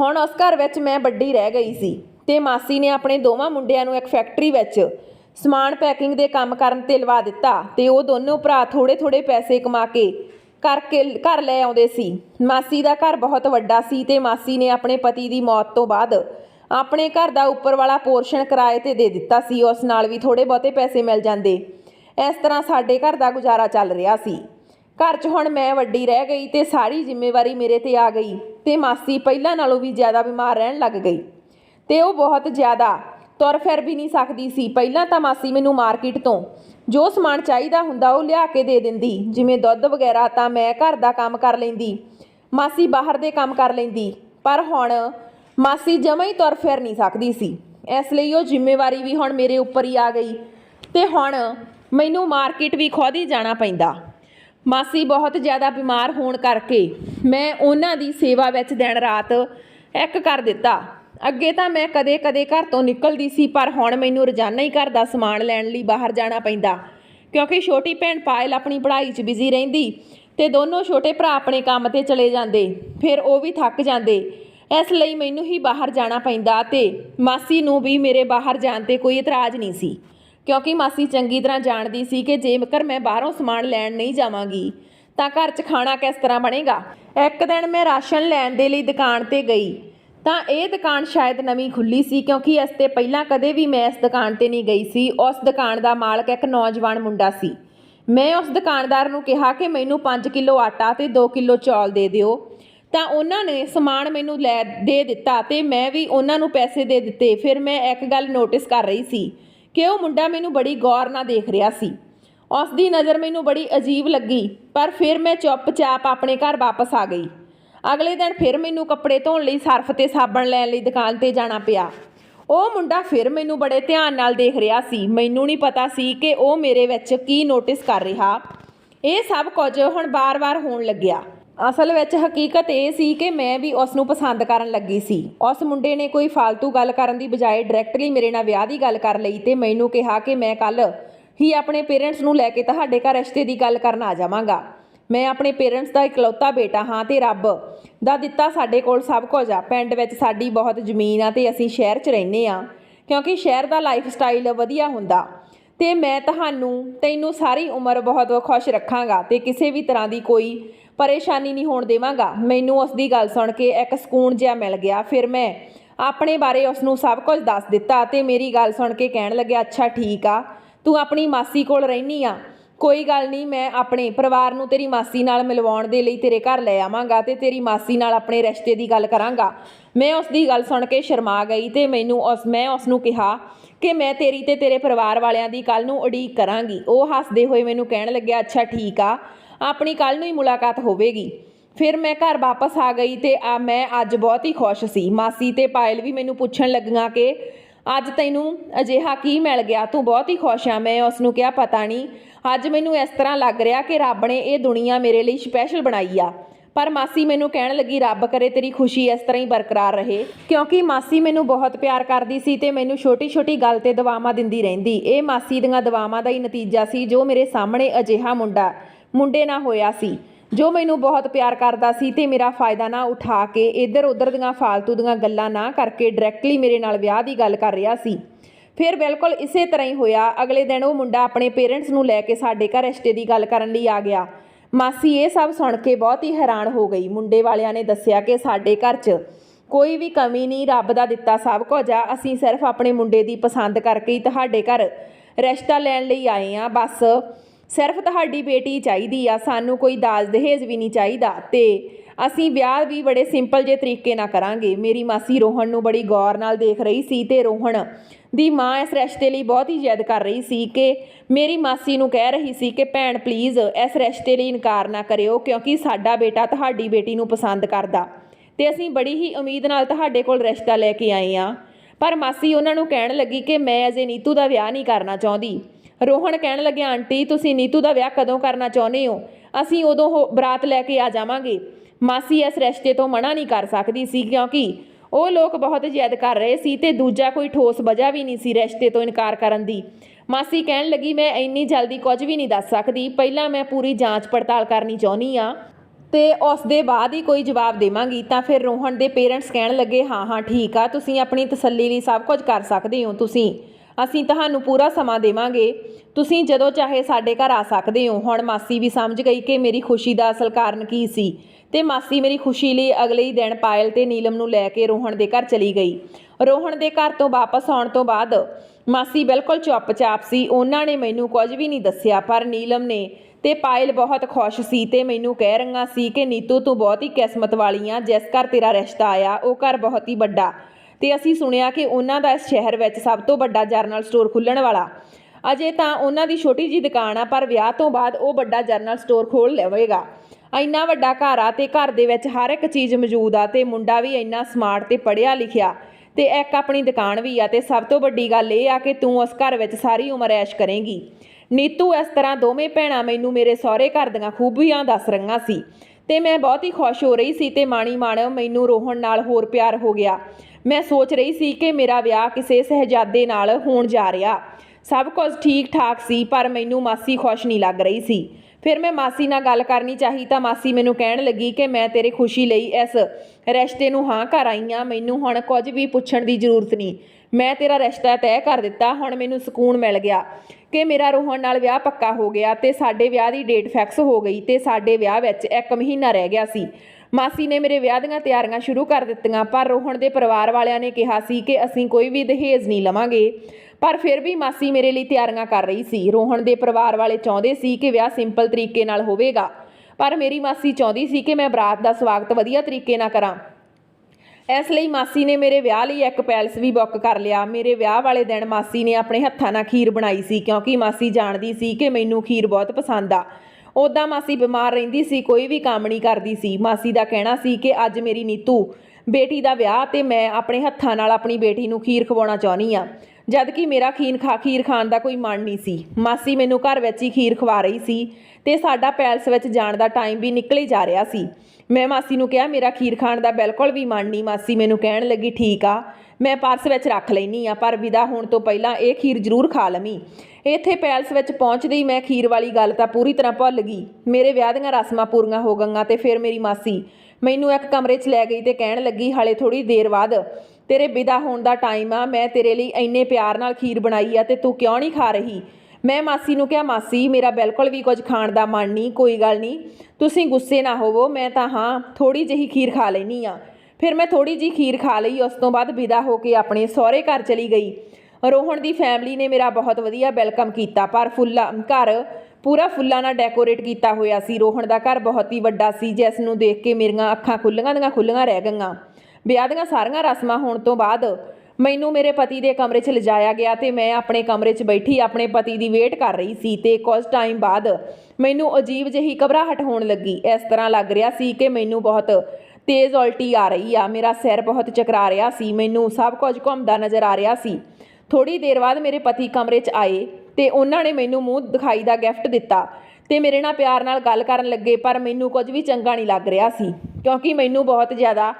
A: ਹੁਣ ਉਸ ਘਰ ਵਿੱਚ ਮੈਂ ਵੱਡੀ ਰਹਿ ਗਈ ਸੀ ਤੇ ਮਾਸੀ ਨੇ ਆਪਣੇ ਦੋਵਾਂ ਮੁੰਡਿਆਂ ਨੂੰ ਇੱਕ ਫੈਕਟਰੀ ਵਿੱਚ ਸਮਾਨ ਪੈਕਿੰਗ ਦੇ ਕੰਮ ਕਰਨ ਤੇ ਲਵਾ ਦਿੱਤਾ ਤੇ ਉਹ ਦੋਨੋਂ ਭਰਾ ਥੋੜੇ ਥੋੜੇ ਪੈਸੇ ਕਮਾ ਕੇ ਕਰਕੇ ਘਰ ਲੈ ਆਉਂਦੇ ਸੀ। ਮਾਸੀ ਦਾ ਘਰ ਬਹੁਤ ਵੱਡਾ ਸੀ ਤੇ ਮਾਸੀ ਨੇ ਆਪਣੇ ਪਤੀ ਦੀ ਮੌਤ ਤੋਂ ਬਾਅਦ ਆਪਣੇ ਘਰ ਦਾ ਉੱਪਰ ਵਾਲਾ ਪੋਰਸ਼ਨ ਕਿਰਾਏ ਤੇ ਦੇ ਦਿੱਤਾ ਸੀ। ਉਸ ਨਾਲ ਵੀ ਥੋੜੇ ਬਹੁਤੇ ਪੈਸੇ ਮਿਲ ਜਾਂਦੇ। ਇਸ ਤਰ੍ਹਾਂ ਸਾਡੇ ਘਰ ਦਾ ਗੁਜ਼ਾਰਾ ਚੱਲ ਰਿਹਾ ਸੀ। ਘਰ 'ਚ ਹੁਣ ਮੈਂ ਵੱਡੀ ਰਹਿ ਗਈ ਤੇ ਸਾਰੀ ਜ਼ਿੰਮੇਵਾਰੀ ਮੇਰੇ ਤੇ ਆ ਗਈ ਤੇ ਮਾਸੀ ਪਹਿਲਾਂ ਨਾਲੋਂ ਵੀ ਜ਼ਿਆਦਾ ਬਿਮਾਰ ਰਹਿਣ ਲੱਗ ਗਈ। ਤੇ ਉਹ ਬਹੁਤ ਜ਼ਿਆਦਾ ਤੁਰ ਫਿਰ ਵੀ ਨਹੀਂ ਸਕਦੀ ਸੀ। ਪਹਿਲਾਂ ਤਾਂ ਮਾਸੀ ਮੈਨੂੰ ਮਾਰਕੀਟ ਤੋਂ ਜੋ ਸਮਾਨ ਚਾਹੀਦਾ ਹੁੰਦਾ ਉਹ ਲਿਆ ਕੇ ਦੇ ਦਿੰਦੀ। ਜਿਵੇਂ ਦੁੱਧ ਵਗੈਰਾ ਤਾਂ ਮੈਂ ਘਰ ਦਾ ਕੰਮ ਕਰ ਲੈਂਦੀ। ਮਾਸੀ ਬਾਹਰ ਦੇ ਕੰਮ ਕਰ ਲੈਂਦੀ। ਪਰ ਹੁਣ ਮਾਸੀ ਜਮਾਂ ਹੀ ਤੁਰ ਫਿਰ ਨਹੀਂ ਸਕਦੀ ਸੀ। ਇਸ ਲਈ ਉਹ ਜ਼ਿੰਮੇਵਾਰੀ ਵੀ ਹੁਣ ਮੇਰੇ ਉੱਪਰ ਹੀ ਆ ਗਈ। ਤੇ ਹੁਣ ਮੈਨੂੰ ਮਾਰਕੀਟ ਵੀ ਖੁਦ ਹੀ ਜਾਣਾ ਪੈਂਦਾ। ਮਾਸੀ ਬਹੁਤ ਜ਼ਿਆਦਾ ਬਿਮਾਰ ਹੋਣ ਕਰਕੇ ਮੈਂ ਉਹਨਾਂ ਦੀ ਸੇਵਾ ਵਿੱਚ ਦਿਨ ਰਾਤ ਇੱਕ ਕਰ ਦਿੱਤਾ। ਅੱਗੇ ਤਾਂ ਮੈਂ ਕਦੇ-ਕਦੇ ਘਰ ਤੋਂ ਨਿਕਲਦੀ ਸੀ, ਪਰ ਹੁਣ ਮੈਨੂੰ ਰੋਜ਼ਾਨਾ ਹੀ ਘਰ ਦਾ ਸਮਾਨ ਲੈਣ ਲਈ ਬਾਹਰ ਜਾਣਾ ਪੈਂਦਾ। ਕਿਉਂਕਿ ਛੋਟੀ ਭੈਣ ਪਾਇਲ ਆਪਣੀ ਪੜ੍ਹਾਈ 'ਚ ਬਿਜ਼ੀ ਰਹਿੰਦੀ ਤੇ ਦੋਨੋਂ ਛੋਟੇ ਭਰਾ ਆਪਣੇ ਕੰਮ ਤੇ ਚਲੇ ਜਾਂਦੇ, ਫਿਰ ਉਹ ਵੀ ਥੱਕ ਜਾਂਦੇ। ਇਸ ਲਈ ਮੈਨੂੰ ਹੀ ਬਾਹਰ ਜਾਣਾ ਪੈਂਦਾ ਤੇ ਮਾਸੀ ਨੂੰ ਵੀ ਮੇਰੇ ਬਾਹਰ ਜਾਣ ਤੇ ਕੋਈ ਇਤਰਾਜ਼ ਨਹੀਂ ਸੀ। ਕਿਉਂਕਿ ਮਾਸੀ ਚੰਗੀ ਤਰ੍ਹਾਂ ਜਾਣਦੀ ਸੀ ਕਿ ਜੇਕਰ ਮੈਂ ਬਾਹਰੋਂ ਸਮਾਨ ਲੈਣ ਨਹੀਂ ਜਾਵਾਂਗੀ, ਤਾਂ ਘਰ 'ਚ ਖਾਣਾ ਕਿਸ ਤਰ੍ਹਾਂ ਬਣੇਗਾ। ਇੱਕ ਦਿਨ ਮੈਂ ਰਾਸ਼ਨ ਲੈਣ ਦੇ ਲਈ ਦੁਕਾਨ ਤੇ ਗਈ। ਤਾਂ ਇਹ ਦੁਕਾਨ ਸ਼ਾਇਦ ਨਵੀਂ ਖੁੱਲੀ ਸੀ ਕਿਉਂਕਿ ਇਸ ਤੇ ਪਹਿਲਾਂ ਕਦੇ ਵੀ ਮੈਂ ਇਸ ਦੁਕਾਨ ਤੇ ਨਹੀਂ ਗਈ ਸੀ। ਉਸ ਦੁਕਾਨ ਦਾ ਮਾਲਕ ਇੱਕ ਨੌਜਵਾਨ ਮੁੰਡਾ ਸੀ। ਮੈਂ ਉਸ ਦੁਕਾਨਦਾਰ ਨੂੰ ਕਿਹਾ ਕਿ ਮੈਨੂੰ 5 ਕਿਲੋ ਆਟਾ ਤੇ 2 ਕਿਲੋ ਚੌਲ ਦੇ ਦਿਓ। ਤਾਂ ਉਹਨਾਂ ਨੇ ਸਮਾਨ ਮੈਨੂੰ ਲੈ ਦੇ ਦਿੱਤਾ ਤੇ ਮੈਂ ਵੀ ਉਹਨਾਂ ਨੂੰ ਪੈਸੇ ਦੇ ਦਿੱਤੇ। ਫਿਰ ਮੈਂ ਇੱਕ ਗੱਲ ਨੋਟਿਸ ਕਰ ਰਹੀ ਸੀ ਕਿ ਉਹ ਮੁੰਡਾ ਮੈਨੂੰ ਬੜੀ ਗੌਰ ਨਾਲ ਦੇਖ ਰਿਹਾ ਸੀ। ਉਸ ਦੀ ਨਜ਼ਰ ਮੈਨੂੰ ਬੜੀ ਅਜੀਬ ਲੱਗੀ, ਪਰ ਫਿਰ ਮੈਂ ਚੁੱਪਚਾਪ ਆਪਣੇ ਘਰ ਵਾਪਸ ਆ ਗਈ। ਅਗਲੇ ਦਿਨ ਫਿਰ ਮੈਨੂੰ ਕੱਪੜੇ ਧੋਣ ਲਈ ਸਰਫ ਤੇ ਸਾਬਣ ਲੈਣ ਲਈ ਦੁਕਾਨ ਤੇ ਜਾਣਾ ਪਿਆ। ਉਹ ਮੁੰਡਾ ਫਿਰ ਮੈਨੂੰ ਬੜੇ ਧਿਆਨ ਨਾਲ ਦੇਖ ਰਿਹਾ ਸੀ। ਮੈਨੂੰ ਨਹੀਂ ਪਤਾ ਸੀ ਕਿ ਉਹ ਮੇਰੇ ਵਿੱਚ ਕੀ ਨੋਟਿਸ ਕਰ ਰਿਹਾ। ਇਹ ਸਭ ਕੁਝ ਹੁਣ ਬਾਰ-ਬਾਰ ਹੋਣ ਲੱਗਿਆ। ਅਸਲ ਵਿੱਚ ਹਕੀਕਤ ਇਹ ਸੀ ਕਿ ਮੈਂ ਵੀ ਉਸ ਨੂੰ ਪਸੰਦ ਕਰਨ ਲੱਗੀ ਸੀ। ਉਸ ਮੁੰਡੇ ਨੇ ਕੋਈ ਫालतू ਗੱਲ ਕਰਨ ਦੀ ਬਜਾਏ ਡਾਇਰੈਕਟਲੀ ਮੇਰੇ ਨਾਲ ਵਿਆਹ ਦੀ ਗੱਲ ਕਰ ਲਈ ਤੇ ਮੈਨੂੰ ਕਿਹਾ ਕਿ ਮੈਂ ਕੱਲ ਹੀ ਆਪਣੇ ਪੇਰੈਂਟਸ ਨੂੰ ਲੈ ਕੇ ਤੁਹਾਡੇ ਘਰ ਰਿਸ਼ਤੇ ਦੀ ਗੱਲ ਕਰਨ ਆ ਜਾਵਾਂਗਾ। ਮੈਂ ਆਪਣੇ ਪੇਰੈਂਟਸ ਦਾ ਇਕਲੌਤਾ ਬੇਟਾ ਹਾਂ ਤੇ ਰੱਬ ਦਾ ਦਿੱਤਾ ਸਾਡੇ ਕੋਲ ਸਭ ਕੁਝ ਆ। ਪਿੰਡ ਵਿੱਚ ਸਾਡੀ ਬਹੁਤ ਜ਼ਮੀਨ ਆ ਤੇ ਅਸੀਂ ਸ਼ਹਿਰ 'ਚ ਰਹਿੰਦੇ ਆ, ਕਿਉਂਕਿ ਸ਼ਹਿਰ ਦਾ ਲਾਈਫ ਸਟਾਈਲ ਵਧੀਆ ਹੁੰਦਾ। ਤੇ ਮੈਂ ਤੁਹਾਨੂੰ, ਤੈਨੂੰ ਸਾਰੀ ਉਮਰ ਬਹੁਤ ਖੁਸ਼ ਰੱਖਾਂਗਾ ਤੇ ਕਿਸੇ ਵੀ ਤਰ੍ਹਾਂ ਦੀ ਕੋਈ ਪਰੇਸ਼ਾਨੀ ਨਹੀਂ ਹੋਣ ਦੇਵਾਂਗਾ। ਮੈਨੂੰ ਉਸ ਦੀ ਗੱਲ ਸੁਣ ਕੇ ਇੱਕ ਸਕੂਨ ਜਿਹਾ ਮਿਲ ਗਿਆ। ਫਿਰ ਮੈਂ ਆਪਣੇ ਬਾਰੇ ਉਸ ਨੂੰ ਸਭ ਕੁਝ ਦੱਸ ਦਿੱਤਾ ਤੇ ਮੇਰੀ ਗੱਲ ਸੁਣ ਕੇ ਕਹਿਣ ਲੱਗਿਆ, ਅੱਛਾ, ਠੀਕ ਆ, ਤੂੰ ਆਪਣੀ ਮਾਸੀ ਕੋਲ ਰਹਿਨੀ ਆ। ਕੋਈ ਗੱਲ ਨਹੀਂ, ਮੈਂ ਆਪਣੇ ਪਰਿਵਾਰ ਨੂੰ ਤੇਰੀ ਮਾਸੀ ਨਾਲ ਮਿਲਵਾਉਣ ਦੇ ਲਈ ਤੇਰੇ ਘਰ ਲੈ ਆਵਾਂਗਾ ਤੇ ਤੇਰੀ ਮਾਸੀ ਨਾਲ ਆਪਣੇ ਰਿਸ਼ਤੇ ਦੀ ਗੱਲ ਕਰਾਂਗਾ। ਮੈਂ ਉਸ ਦੀ ਗੱਲ ਸੁਣ ਕੇ ਸ਼ਰਮਾ ਗਈ ਤੇ ਮੈਨੂੰ ਉਸ, ਮੈਂ ਉਸ ਨੂੰ ਕਿਹਾ ਕਿ ਮੈਂ ਤੇਰੀ ਤੇ ਤੇਰੇ ਪਰਿਵਾਰ ਵਾਲਿਆਂ ਦੀ ਕੱਲ ਨੂੰ ਉਡੀਕ ਕਰਾਂਗੀ। ਉਹ ਹੱਸਦੇ ਹੋਏ ਮੈਨੂੰ ਕਹਿਣ ਲੱਗਿਆ ਅੱਛਾ, ਠੀਕ ਆ, ਆਪਣੀ ਕੱਲ ਨੂੰ ਹੀ ਮੁਲਾਕਾਤ ਹੋਵੇਗੀ। ਫਿਰ ਮੈਂ ਘਰ ਵਾਪਸ ਆ ਗਈ ਤੇ ਆ, ਮੈਂ ਅੱਜ ਬਹੁਤ ਹੀ ਖੁਸ਼ ਸੀ। ਮਾਸੀ ਤੇ ਪਾਇਲ ਵੀ ਮੈਨੂੰ ਪੁੱਛਣ ਲੱਗੀਆਂ ਕਿ ਅੱਜ ਤੈਨੂੰ ਅਜਿਹਾ ਕੀ ਮਿਲ ਗਿਆ? ਤੂੰ ਬਹੁਤ ਹੀ ਖੁਸ਼ ਆ। ਮੈਂ ਉਸ ਨੂੰ ਕਿਹਾ, ਪਤਾ ਨਹੀਂ ਅੱਜ ਮੈਨੂੰ ਇਸ ਤਰ੍ਹਾਂ ਲੱਗ ਰਿਹਾ ਕਿ ਰੱਬ ਨੇ ਇਹ ਦੁਨੀਆ ਮੇਰੇ ਲਈ ਸਪੈਸ਼ਲ ਬਣਾਈ ਆ। ਪਰ ਮਾਸੀ ਮੈਨੂੰ ਕਹਿਣ ਲੱਗੀ, ਰੱਬ ਕਰੇ ਤੇਰੀ ਖੁਸ਼ੀ ਇਸ ਤਰ੍ਹਾਂ ਹੀ ਬਰਕਰਾਰ ਰਹੇ। ਕਿਉਂਕਿ ਮਾਸੀ ਮੈਨੂੰ ਬਹੁਤ ਪਿਆਰ ਕਰਦੀ ਸੀ ਤੇ ਮੈਨੂੰ ਛੋਟੀ-ਛੋਟੀ ਗੱਲ ਤੇ ਦਵਾਵਾਂ ਦਿੰਦੀ ਰਹਿੰਦੀ। ਇਹ ਮਾਸੀ ਦੀਆਂ ਦਵਾਵਾਂ ਦਾ ਹੀ ਨਤੀਜਾ ਸੀ, ਜੋ ਮੇਰੇ ਸਾਹਮਣੇ ਅਜਿਹਾ ਮੁੰਡਾ, ਮੁੰਡੇ ਨਾਲ ਹੋਇਆ ਸੀ, ਜੋ ਮੈਨੂੰ ਬਹੁਤ ਪਿਆਰ ਕਰਦਾ ਸੀ ਤੇ ਮੇਰਾ ਫਾਇਦਾ ਨਾ ਉਠਾ ਕੇ ਇੱਧਰ ਉੱਧਰ ਦੀਆਂ ਫਾਲਤੂ ਦੀਆਂ ਗੱਲਾਂ ਨਾ ਕਰਕੇ ਡਾਇਰੈਕਟਲੀ ਮੇਰੇ ਨਾਲ ਵਿਆਹ ਦੀ ਗੱਲ ਕਰ ਰਿਹਾ ਸੀ। ਫਿਰ ਬਿਲਕੁਲ ਇਸੇ ਤਰ੍ਹਾਂ ਹੀ ਹੋਇਆ। ਅਗਲੇ ਦਿਨ ਉਹ ਮੁੰਡਾ ਆਪਣੇ ਪੇਰੈਂਟਸ ਨੂੰ ਲੈ ਕੇ ਸਾਡੇ ਘਰ ਰਿਸ਼ਤੇ ਦੀ ਗੱਲ ਕਰਨ ਲਈ ਆ ਗਿਆ। ਮਾਸੀ ਇਹ ਸਭ ਸੁਣ ਕੇ ਬਹੁਤ ਹੀ ਹੈਰਾਨ ਹੋ ਗਈ। ਮੁੰਡੇ ਵਾਲਿਆਂ ਨੇ ਦੱਸਿਆ ਕਿ ਸਾਡੇ ਘਰ 'ਚ ਕੋਈ ਵੀ ਕਮੀ ਨਹੀਂ, ਰੱਬ ਦਾ ਦਿੱਤਾ ਸਭ ਕੁਝ ਆ। ਅਸੀਂ ਸਿਰਫ ਆਪਣੇ ਮੁੰਡੇ ਦੀ ਪਸੰਦ ਕਰਕੇ ਹੀ ਤੁਹਾਡੇ ਘਰ ਰਿਸ਼ਤਾ ਲੈਣ ਲਈ ਆਏ ਆ ਬਸ ਸਿਰਫ ਤੁਹਾਡੀ ਬੇਟੀ ਚਾਹੀਦੀ ਆ। ਸਾਨੂੰ ਕੋਈ ਦਾਜ ਦਹੇਜ ਵੀ ਨਹੀਂ ਚਾਹੀਦਾ ਤੇ ਅਸੀਂ ਵਿਆਹ ਵੀ ਬੜੇ ਸਿੰਪਲ ਜੇ ਤਰੀਕੇ ਨਾਲ ਕਰਾਂਗੇ। ਮੇਰੀ ਮਾਸੀ ਰੋਹਣ ਨੂੰ ਬੜੀ ਗੌਰ ਨਾਲ ਦੇਖ ਰਹੀ ਸੀ ਤੇ ਰੋਹਣ ਦੀ ਮਾਂ ਇਸ ਰਿਸ਼ਤੇ ਲਈ ਬਹੁਤ ਹੀ ਜਿੱਦ ਕਰ ਰਹੀ ਸੀ ਕਿ ਮੇਰੀ ਮਾਸੀ ਨੂੰ ਕਹਿ ਰਹੀ ਸੀ ਕਿ, ਭੈਣ ਪਲੀਜ਼ ਇਸ ਰਿਸ਼ਤੇ ਲਈ ਇਨਕਾਰ ਨਾ ਕਰਿਓ ਕਿਉਂਕਿ ਸਾਡਾ ਬੇਟਾ ਤੁਹਾਡੀ ਬੇਟੀ ਨੂੰ ਪਸੰਦ ਕਰਦਾ। ਤੇ ਅਸੀਂ ਬੜੀ ਹੀ ਉਮੀਦ ਨਾਲ ਤੁਹਾਡੇ ਕੋਲ ਰਿਸ਼ਤਾ ਲੈ ਕੇ ਆਏ ਆ। ਪਰ ਮਾਸੀ ਉਹਨਾਂ ਨੂੰ ਕਹਿਣ ਲੱਗੀ ਕਿ, ਮੈਂ ਅਜੇ ਨੀਤੂ ਦਾ ਵਿਆਹ ਨਹੀਂ ਕਰਨਾ ਚਾਹੁੰਦੀ। ਰੋਹਣ ਕਹਿਣ ਲੱਗਿਆ ਆਂਟੀ, ਤੁਸੀਂ ਨੀਤੂ ਦਾ ਵਿਆਹ ਕਦੋਂ ਕਰਨਾ ਚਾਹੁੰਦੇ ਹੋ? ਅਸੀਂ ਉਦੋਂ ਉਹ ਬਰਾਤ ਲੈ ਕੇ ਆ ਜਾਵਾਂਗੇ। ਮਾਸੀ ਇਸ ਰਿਸ਼ਤੇ ਤੋਂ ਮਨਾ ਨਹੀਂ ਕਰ ਸਕਦੀ ਸੀ ਕਿਉਂਕਿ ਉਹ ਲੋਕ ਬਹੁਤ ਜ਼ਿੱਦ ਕਰ ਰਹੇ ਸੀ ਤੇ ਦੂਜਾ ਕੋਈ ਠੋਸ ਵਜ੍ਹਾ ਵੀ ਨਹੀਂ ਸੀ ਰਿਸ਼ਤੇ ਤੋਂ ਇਨਕਾਰ ਕਰਨ ਦੀ। ਮਾਸੀ ਕਹਿਣ ਲੱਗੀ, ਮੈਂ ਇੰਨੀ ਜਲਦੀ ਕੁਝ ਵੀ ਨਹੀਂ ਦੱਸ ਸਕਦੀ। ਪਹਿਲਾਂ ਮੈਂ ਪੂਰੀ ਜਾਂਚ ਪੜਤਾਲ ਕਰਨੀ ਚਾਹੁੰਦੀ ਆ ਤੇ ਉਸ ਦੇ ਬਾਅਦ ਹੀ ਕੋਈ ਜਵਾਬ ਦੇਵਾਂਗੀ। ਤਾਂ ਫਿਰ ਰੋਹਨ ਦੇ ਪੇਰੈਂਟਸ ਕਹਿਣ ਲੱਗੇ, ਹਾਂ ਹਾਂ, ਠੀਕ ਆ, ਤੁਸੀਂ ਆਪਣੀ ਤਸੱਲੀ ਲਈ ਸਭ ਕੁਝ ਕਰ ਸਕਦੇ ਹੋ ਤੁਸੀਂ। ਅਸੀਂ ਤੁਹਾਨੂੰ ਪੂਰਾ ਸਮਾਂ ਦੇਵਾਂਗੇ। ਤੁਸੀਂ ਜਦੋਂ ਚਾਹੇ ਸਾਡੇ ਘਰ ਆ ਸਕਦੇ ਹੋ। ਹੁਣ ਮਾਸੀ ਵੀ ਸਮਝ ਗਈ ਕਿ ਮੇਰੀ ਖੁਸ਼ੀ ਦਾ ਅਸਲ ਕਾਰਨ ਕੀ ਸੀ। ਤੇ ਮਾਸੀ ਮੇਰੀ ਖੁਸ਼ੀ ਲਈ ਅਗਲੇ ਹੀ ਦਿਨ ਪਾਇਲ ਤੇ ਨੀਲਮ ਨੂੰ ਲੈ ਕੇ ਰੋਹਣ ਦੇ ਘਰ ਚਲੀ ਗਈ। ਰੋਹਣ ਦੇ ਘਰ ਤੋਂ ਵਾਪਸ ਆਉਣ ਤੋਂ ਬਾਅਦ ਮਾਸੀ ਬਿਲਕੁਲ ਚੁੱਪਚਾਪ ਸੀ। ਉਹਨਾਂ ਨੇ ਮੈਨੂੰ ਕੁਝ ਵੀ ਨਹੀਂ ਦੱਸਿਆ, ਪਰ ਨੀਲਮ ਨੇ ਤੇ ਪਾਇਲ ਬਹੁਤ ਖੁਸ਼ ਸੀ ਤੇ ਮੈਨੂੰ ਕਹਿ ਰੰਗਾ ਸੀ ਕਿ, ਨੀਤੂ, ਤੂੰ ਬਹੁਤ ਹੀ ਕਿਸਮਤ ਵਾਲੀ ਆ। ਜਿਸ ਘਰ ਤੇਰਾ ਰਿਸ਼ਤਾ ਆਇਆ, ਉਹ ਘਰ ਬਹੁਤ ਹੀ ਵੱਡਾ। ਤੇ ਅਸੀਂ ਸੁਣਿਆ ਕਿ ਉਹਨਾਂ ਦਾ ਇਸ ਸ਼ਹਿਰ ਵਿੱਚ ਸਭ ਤੋਂ ਵੱਡਾ ਜਰਨਲ ਸਟੋਰ ਖੁੱਲਣ ਵਾਲਾ। ਅਜੇ ਤਾਂ ਉਹਨਾਂ ਦੀ ਛੋਟੀ ਜੀ ਦੁਕਾਨ ਆ, ਪਰ ਵਿਆਹ ਤੋਂ ਬਾਅਦ ਉਹ ਵੱਡਾ ਜਰਨਲ ਸਟੋਰ ਖੋਲ ਲਵੇਗਾ। ਇੰਨਾ ਵੱਡਾ ਘਰ ਆ ਤੇ ਘਰ ਦੇ ਵਿੱਚ ਹਰ ਇੱਕ ਚੀਜ਼ ਮੌਜੂਦ ਆ ਤੇ ਮੁੰਡਾ ਵੀ ਇੰਨਾ ਸਮਾਰਟ ਤੇ ਪੜ੍ਹਿਆ ਲਿਖਿਆ। ਤੇ ਇੱਕ ਆਪਣੀ ਦੁਕਾਨ ਵੀ ਆ ਤੇ ਸਭ ਤੋਂ ਵੱਡੀ ਗੱਲ ਇਹ ਆ ਕਿ ਤੂੰ ਉਸ ਘਰ ਵਿੱਚ ਸਾਰੀ ਉਮਰ ਐਸ਼ ਕਰੇਂਗੀ। ਨੀਤੂ ਇਸ ਤਰ੍ਹਾਂ ਦੋਵੇਂ ਭੈਣਾਂ ਮੈਨੂੰ ਮੇਰੇ ਸਹੁਰੇ ਘਰ ਦੀਆਂ ਖੂਬੀਆਂ ਦੱਸ ਰਹੀਆਂ ਸੀ। ਤੇ ਮੈਂ ਬਹੁਤ ਹੀ ਖੁਸ਼ ਹੋ ਰਹੀ ਸੀ ਤੇ ਮਾਣੀ ਮਾਣ ਮੈਨੂੰ ਰੋਹਣ ਨਾਲ ਹੋਰ ਪਿਆਰ ਹੋ ਗਿਆ। ਮੈਂ ਸੋਚ ਰਹੀ ਸੀ ਕਿ ਮੇਰਾ ਵਿਆਹ ਕਿਸੇ ਸਹਜਾਦੇ ਨਾਲ ਹੋਣ ਜਾ ਰਿਹਾ। ਸਭ ਕੁਝ ਠੀਕ ਠਾਕ ਸੀ ਪਰ ਮੈਨੂੰ ਮਾਸੀ ਖੁਸ਼ ਨਹੀਂ ਲੱਗ ਰਹੀ ਸੀ। ਫਿਰ ਮੈਂ ਮਾਸੀ ਨਾਲ ਗੱਲ ਕਰਨੀ ਚਾਹੀ ਤਾਂ ਮਾਸੀ ਮੈਨੂੰ ਕਹਿਣ ਲੱਗੀ ਕਿ ਮੈਂ ਤੇਰੇ ਖੁਸ਼ੀ ਲਈ ਇਸ ਰਿਸ਼ਤੇ ਨੂੰ ਹਾਂ ਕਰ ਆਈ ਆ, ਮੈਨੂੰ ਹੁਣ ਕੁਝ ਵੀ ਪੁੱਛਣ ਦੀ ਜ਼ਰੂਰਤ ਨਹੀਂ। ਮੈਂ ਤੇਰਾ ਰਿਸ਼ਤਾ ਤੈਅ ਕਰ ਦਿੱਤਾ, ਹੁਣ ਮੈਨੂੰ ਸਕੂਨ ਮਿਲ ਗਿਆ ਕਿ ਮੇਰਾ ਰੋਹਣ ਨਾਲ ਵਿਆਹ ਪੱਕਾ ਹੋ ਗਿਆ ਤੇ ਸਾਡੇ ਵਿਆਹ ਦੀ ਡੇਟ ਫਿਕਸ ਹੋ ਗਈ ਤੇ ਸਾਡੇ ਵਿਆਹ ਵਿੱਚ ਇੱਕ ਮਹੀਨਾ ਰਹਿ ਗਿਆ ਸੀ। ਮਾਸੀ ਨੇ ਮੇਰੇ ਵਿਆਹ ਦੀਆਂ ਤਿਆਰੀਆਂ ਸ਼ੁਰੂ ਕਰ ਦਿੱਤੀਆਂ, ਪਰ ਰੋਹਣ ਦੇ ਪਰਿਵਾਰ ਵਾਲਿਆਂ ਨੇ ਕਿਹਾ ਸੀ ਕਿ ਅਸੀਂ ਕੋਈ ਵੀ ਦਹੇਜ ਨਹੀਂ ਲਵਾਂਗੇ। ਪਰ ਫਿਰ ਵੀ ਮਾਸੀ ਮੇਰੇ ਲਈ ਤਿਆਰੀਆਂ ਕਰ ਰਹੀ ਸੀ। ਰੋਹਣ ਦੇ ਪਰਿਵਾਰ ਵਾਲੇ ਚਾਹੁੰਦੇ ਸੀ ਕਿ ਵਿਆਹ ਸਿੰਪਲ ਤਰੀਕੇ ਨਾਲ ਹੋਵੇਗਾ। ਪਰ ਮੇਰੀ ਮਾਸੀ ਚਾਹੁੰਦੀ ਸੀ ਕਿ ਮੈਂ ਬਰਾਤ ਦਾ ਸਵਾਗਤ ਵਧੀਆ ਤਰੀਕੇ ਨਾਲ ਕਰਾਂ। ਇਸ ਲਈ ਮਾਸੀ ਨੇ ਮੇਰੇ ਵਿਆਹ ਲਈ ਇੱਕ ਪੈਲਸ ਵੀ ਬੁੱਕ ਕਰ ਲਿਆ। ਮੇਰੇ ਵਿਆਹ ਵਾਲੇ ਦਿਨ ਮਾਸੀ ਨੇ ਆਪਣੇ ਹੱਥਾਂ ਨਾਲ ਖੀਰ ਬਣਾਈ ਸੀ ਕਿਉਂਕਿ ਮਾਸੀ ਜਾਣਦੀ ਸੀ ਕਿ ਮੈਨੂੰ ਖੀਰ ਬਹੁਤ ਪਸੰਦ ਆ। ਉਦਾਂ ਮਾਸੀ ਬਿਮਾਰ ਰਹਿੰਦੀ ਸੀ, ਕੋਈ ਵੀ ਕੰਮ ਨਹੀਂ ਕਰਦੀ ਸੀ। ਮਾਸੀ ਦਾ ਕਹਿਣਾ ਸੀ ਕਿ ਅੱਜ ਮੇਰੀ ਨੀਤੂ ਬੇਟੀ ਦਾ ਵਿਆਹ ਤੇ ਮੈਂ ਆਪਣੇ ਹੱਥਾਂ ਨਾਲ ਆਪਣੀ ਬੇਟੀ ਨੂੰ ਖੀਰ ਖਵਾਉਣਾ ਚਾਹੁੰਦੀ ਆ। ਜਦ ਕਿ ਮੇਰਾ ਖੀਨ ਖਾ ਖੀਰ ਖਾਣ ਦਾ ਕੋਈ ਮਨ ਨਹੀਂ ਸੀ। ਮਾਸੀ ਮੈਨੂੰ ਘਰ ਵਿੱਚ ਹੀ ਖੀਰ ਖਵਾ ਰਹੀ ਸੀ ਤੇ ਸਾਡਾ ਪੈਲਸ ਵਿੱਚ ਜਾਣ ਦਾ ਟਾਈਮ ਵੀ ਨਿਕਲ ਹੀ ਜਾ ਰਿਹਾ ਸੀ। ਮੈਂ ਮਾਸੀ ਨੂੰ ਕਿਹਾ, ਮੇਰਾ ਖੀਰ ਖਾਣ ਦਾ ਬਿਲਕੁਲ ਵੀ ਮਨ ਨਹੀਂ। ਮਾਸੀ ਮੈਨੂੰ ਕਹਿਣ ਲੱਗੀ, ਠੀਕ ਆ, ਮੈਂ ਪਰਸ ਵਿੱਚ ਰੱਖ ਲੈਣੀ ਆ, ਪਰ ਵਿਦਾ ਹੋਣ ਤੋਂ ਪਹਿਲਾਂ ਇਹ ਖੀਰ ਜ਼ਰੂਰ ਖਾ ਲਵੀਂ। ਇੱਥੇ ਪੈਲਸ ਵਿੱਚ ਪਹੁੰਚਦੇ ਹੀ ਮੈਂ ਖੀਰ ਵਾਲੀ ਗੱਲ ਤਾਂ ਪੂਰੀ ਤਰ੍ਹਾਂ ਭੁੱਲ ਗਈ। ਮੇਰੇ ਵਿਆਹ ਦੀਆਂ ਰਸਮਾਂ ਪੂਰੀਆਂ ਹੋ ਗਈਆਂ ਤੇ ਫਿਰ ਮੇਰੀ ਮਾਸੀ ਮੈਨੂੰ ਇੱਕ ਕਮਰੇ 'ਚ ਲੈ ਗਈ ਤੇ ਕਹਿਣ ਲੱਗੀ, ਹਲੇ ਥੋੜੀ ਦੇਰ ਬਾਅਦ ਤੇਰੇ ਵਿਦਾ ਹੋਣ ਦਾ ਟਾਈਮ ਆ, ਮੈਂ ਤੇਰੇ ਲਈ ਇੰਨੇ ਪਿਆਰ ਨਾਲ ਖੀਰ ਬਣਾਈ ਆ ਤੇ ਤੂੰ ਕਿਉਂ ਨਹੀਂ ਖਾ ਰਹੀ? ਮੈਂ ਮਾਸੀ ਨੂੰ ਕਿਹਾ, ਮਾਸੀ, ਮੇਰਾ ਬਿਲਕੁਲ ਵੀ ਕੁਝ ਖਾਣ ਦਾ ਮਨ ਨਹੀਂ, ਕੋਈ ਗੱਲ ਨਹੀਂ। ਤੁਸੀਂ ਗੁੱਸੇ ਨਾ ਹੋਵੋ, ਮੈਂ ਤਾਂ ਹਾਂ ਥੋੜੀ ਜਿਹੀ ਖੀਰ ਖਾ ਲੈਣੀ ਆ। ਫਿਰ ਮੈਂ ਥੋੜੀ ਜਿਹੀ ਖੀਰ ਖਾ ਲਈ, ਉਸ ਤੋਂ ਬਾਅਦ ਵਿਦਾ ਹੋ ਕੇ ਆਪਣੇ ਸਹੁਰੇ ਘਰ ਚਲੀ ਗਈ। ਰੋਹਣ ਦੀ ਫੈਮਿਲੀ ਨੇ ਮੇਰਾ ਬਹੁਤ ਵਧੀਆ ਵੈਲਕਮ ਕੀਤਾ, ਪਰ ਫੁੱਲਾ, ਘਰ ਪੂਰਾ ਫੁੱਲਾਂ ਨਾਲ ਡੈਕੋਰੇਟ ਕੀਤਾ ਹੋਇਆ ਸੀ। ਰੋਹਣ ਦਾ ਘਰ ਬਹੁਤ ਹੀ ਵੱਡਾ ਸੀ, ਜਿਸ ਨੂੰ ਦੇਖ ਕੇ ਮੇਰੀਆਂ ਅੱਖਾਂ ਖੁੱਲੀਆਂ ਦੀਆਂ ਖੁੱਲੀਆਂ ਰਹਿ ਗਈਆਂ। ਵਿਆਹ ਦੀਆਂ ਸਾਰੀਆਂ ਰਸਮਾਂ ਹੋਣ ਤੋਂ ਬਾਅਦ ਮੈਨੂੰ ਮੇਰੇ ਪਤੀ ਦੇ ਕਮਰੇ 'ਚ ਲਿਜਾਇਆ ਗਿਆ ਤੇ ਮੈਂ ਆਪਣੇ ਕਮਰੇ 'ਚ ਬੈਠੀ ਆਪਣੇ ਪਤੀ ਦੀ ਵੇਟ ਕਰ ਰਹੀ ਸੀ ਤੇ ਕੁਝ ਟਾਈਮ ਬਾਅਦ ਮੈਨੂੰ ਅਜੀਬ ਜਿਹੀ ਘਬਰਾਹਟ ਹੋਣ ਲੱਗੀ। ਇਸ ਤਰ੍ਹਾਂ ਲੱਗ ਰਿਹਾ ਸੀ ਕਿ ਮੈਨੂੰ ਬਹੁਤ ਤੇਜ਼ ਉਲਟੀ ਆ ਰਹੀ ਆ। ਮੇਰਾ ਸਿਰ ਬਹੁਤ ਚਕਰਾ ਰਿਹਾ ਸੀ। ਮੈਨੂੰ ਸਭ ਕੁਝ ਘੁੰਮਦਾ ਨਜ਼ਰ ਆ ਰਿਹਾ ਸੀ। ਥੋੜੀ ਦੇਰ ਬਾਅਦ ਮੇਰੇ ਪਤੀ ਕਮਰੇ 'ਚ ਆਏ ਤੇ ਉਹਨਾਂ ਨੇ ਮੈਨੂੰ ਮੂੰਹ ਦਿਖਾਈ ਦਾ ਗਿਫਟ ਦਿੱਤਾ ਤੇ ਮੇਰੇ ਨਾਲ ਪਿਆਰ ਨਾਲ ਗੱਲ ਕਰਨ ਲੱਗੇ, ਪਰ ਮੈਨੂੰ ਕੁਝ ਵੀ ਚੰਗਾ ਨਹੀਂ ਲੱਗ ਰਿਹਾ ਸੀ, ਕਿਉਂਕਿ ਮੈਨੂੰ ਬਹੁਤ ਜ਼ਿਆਦਾ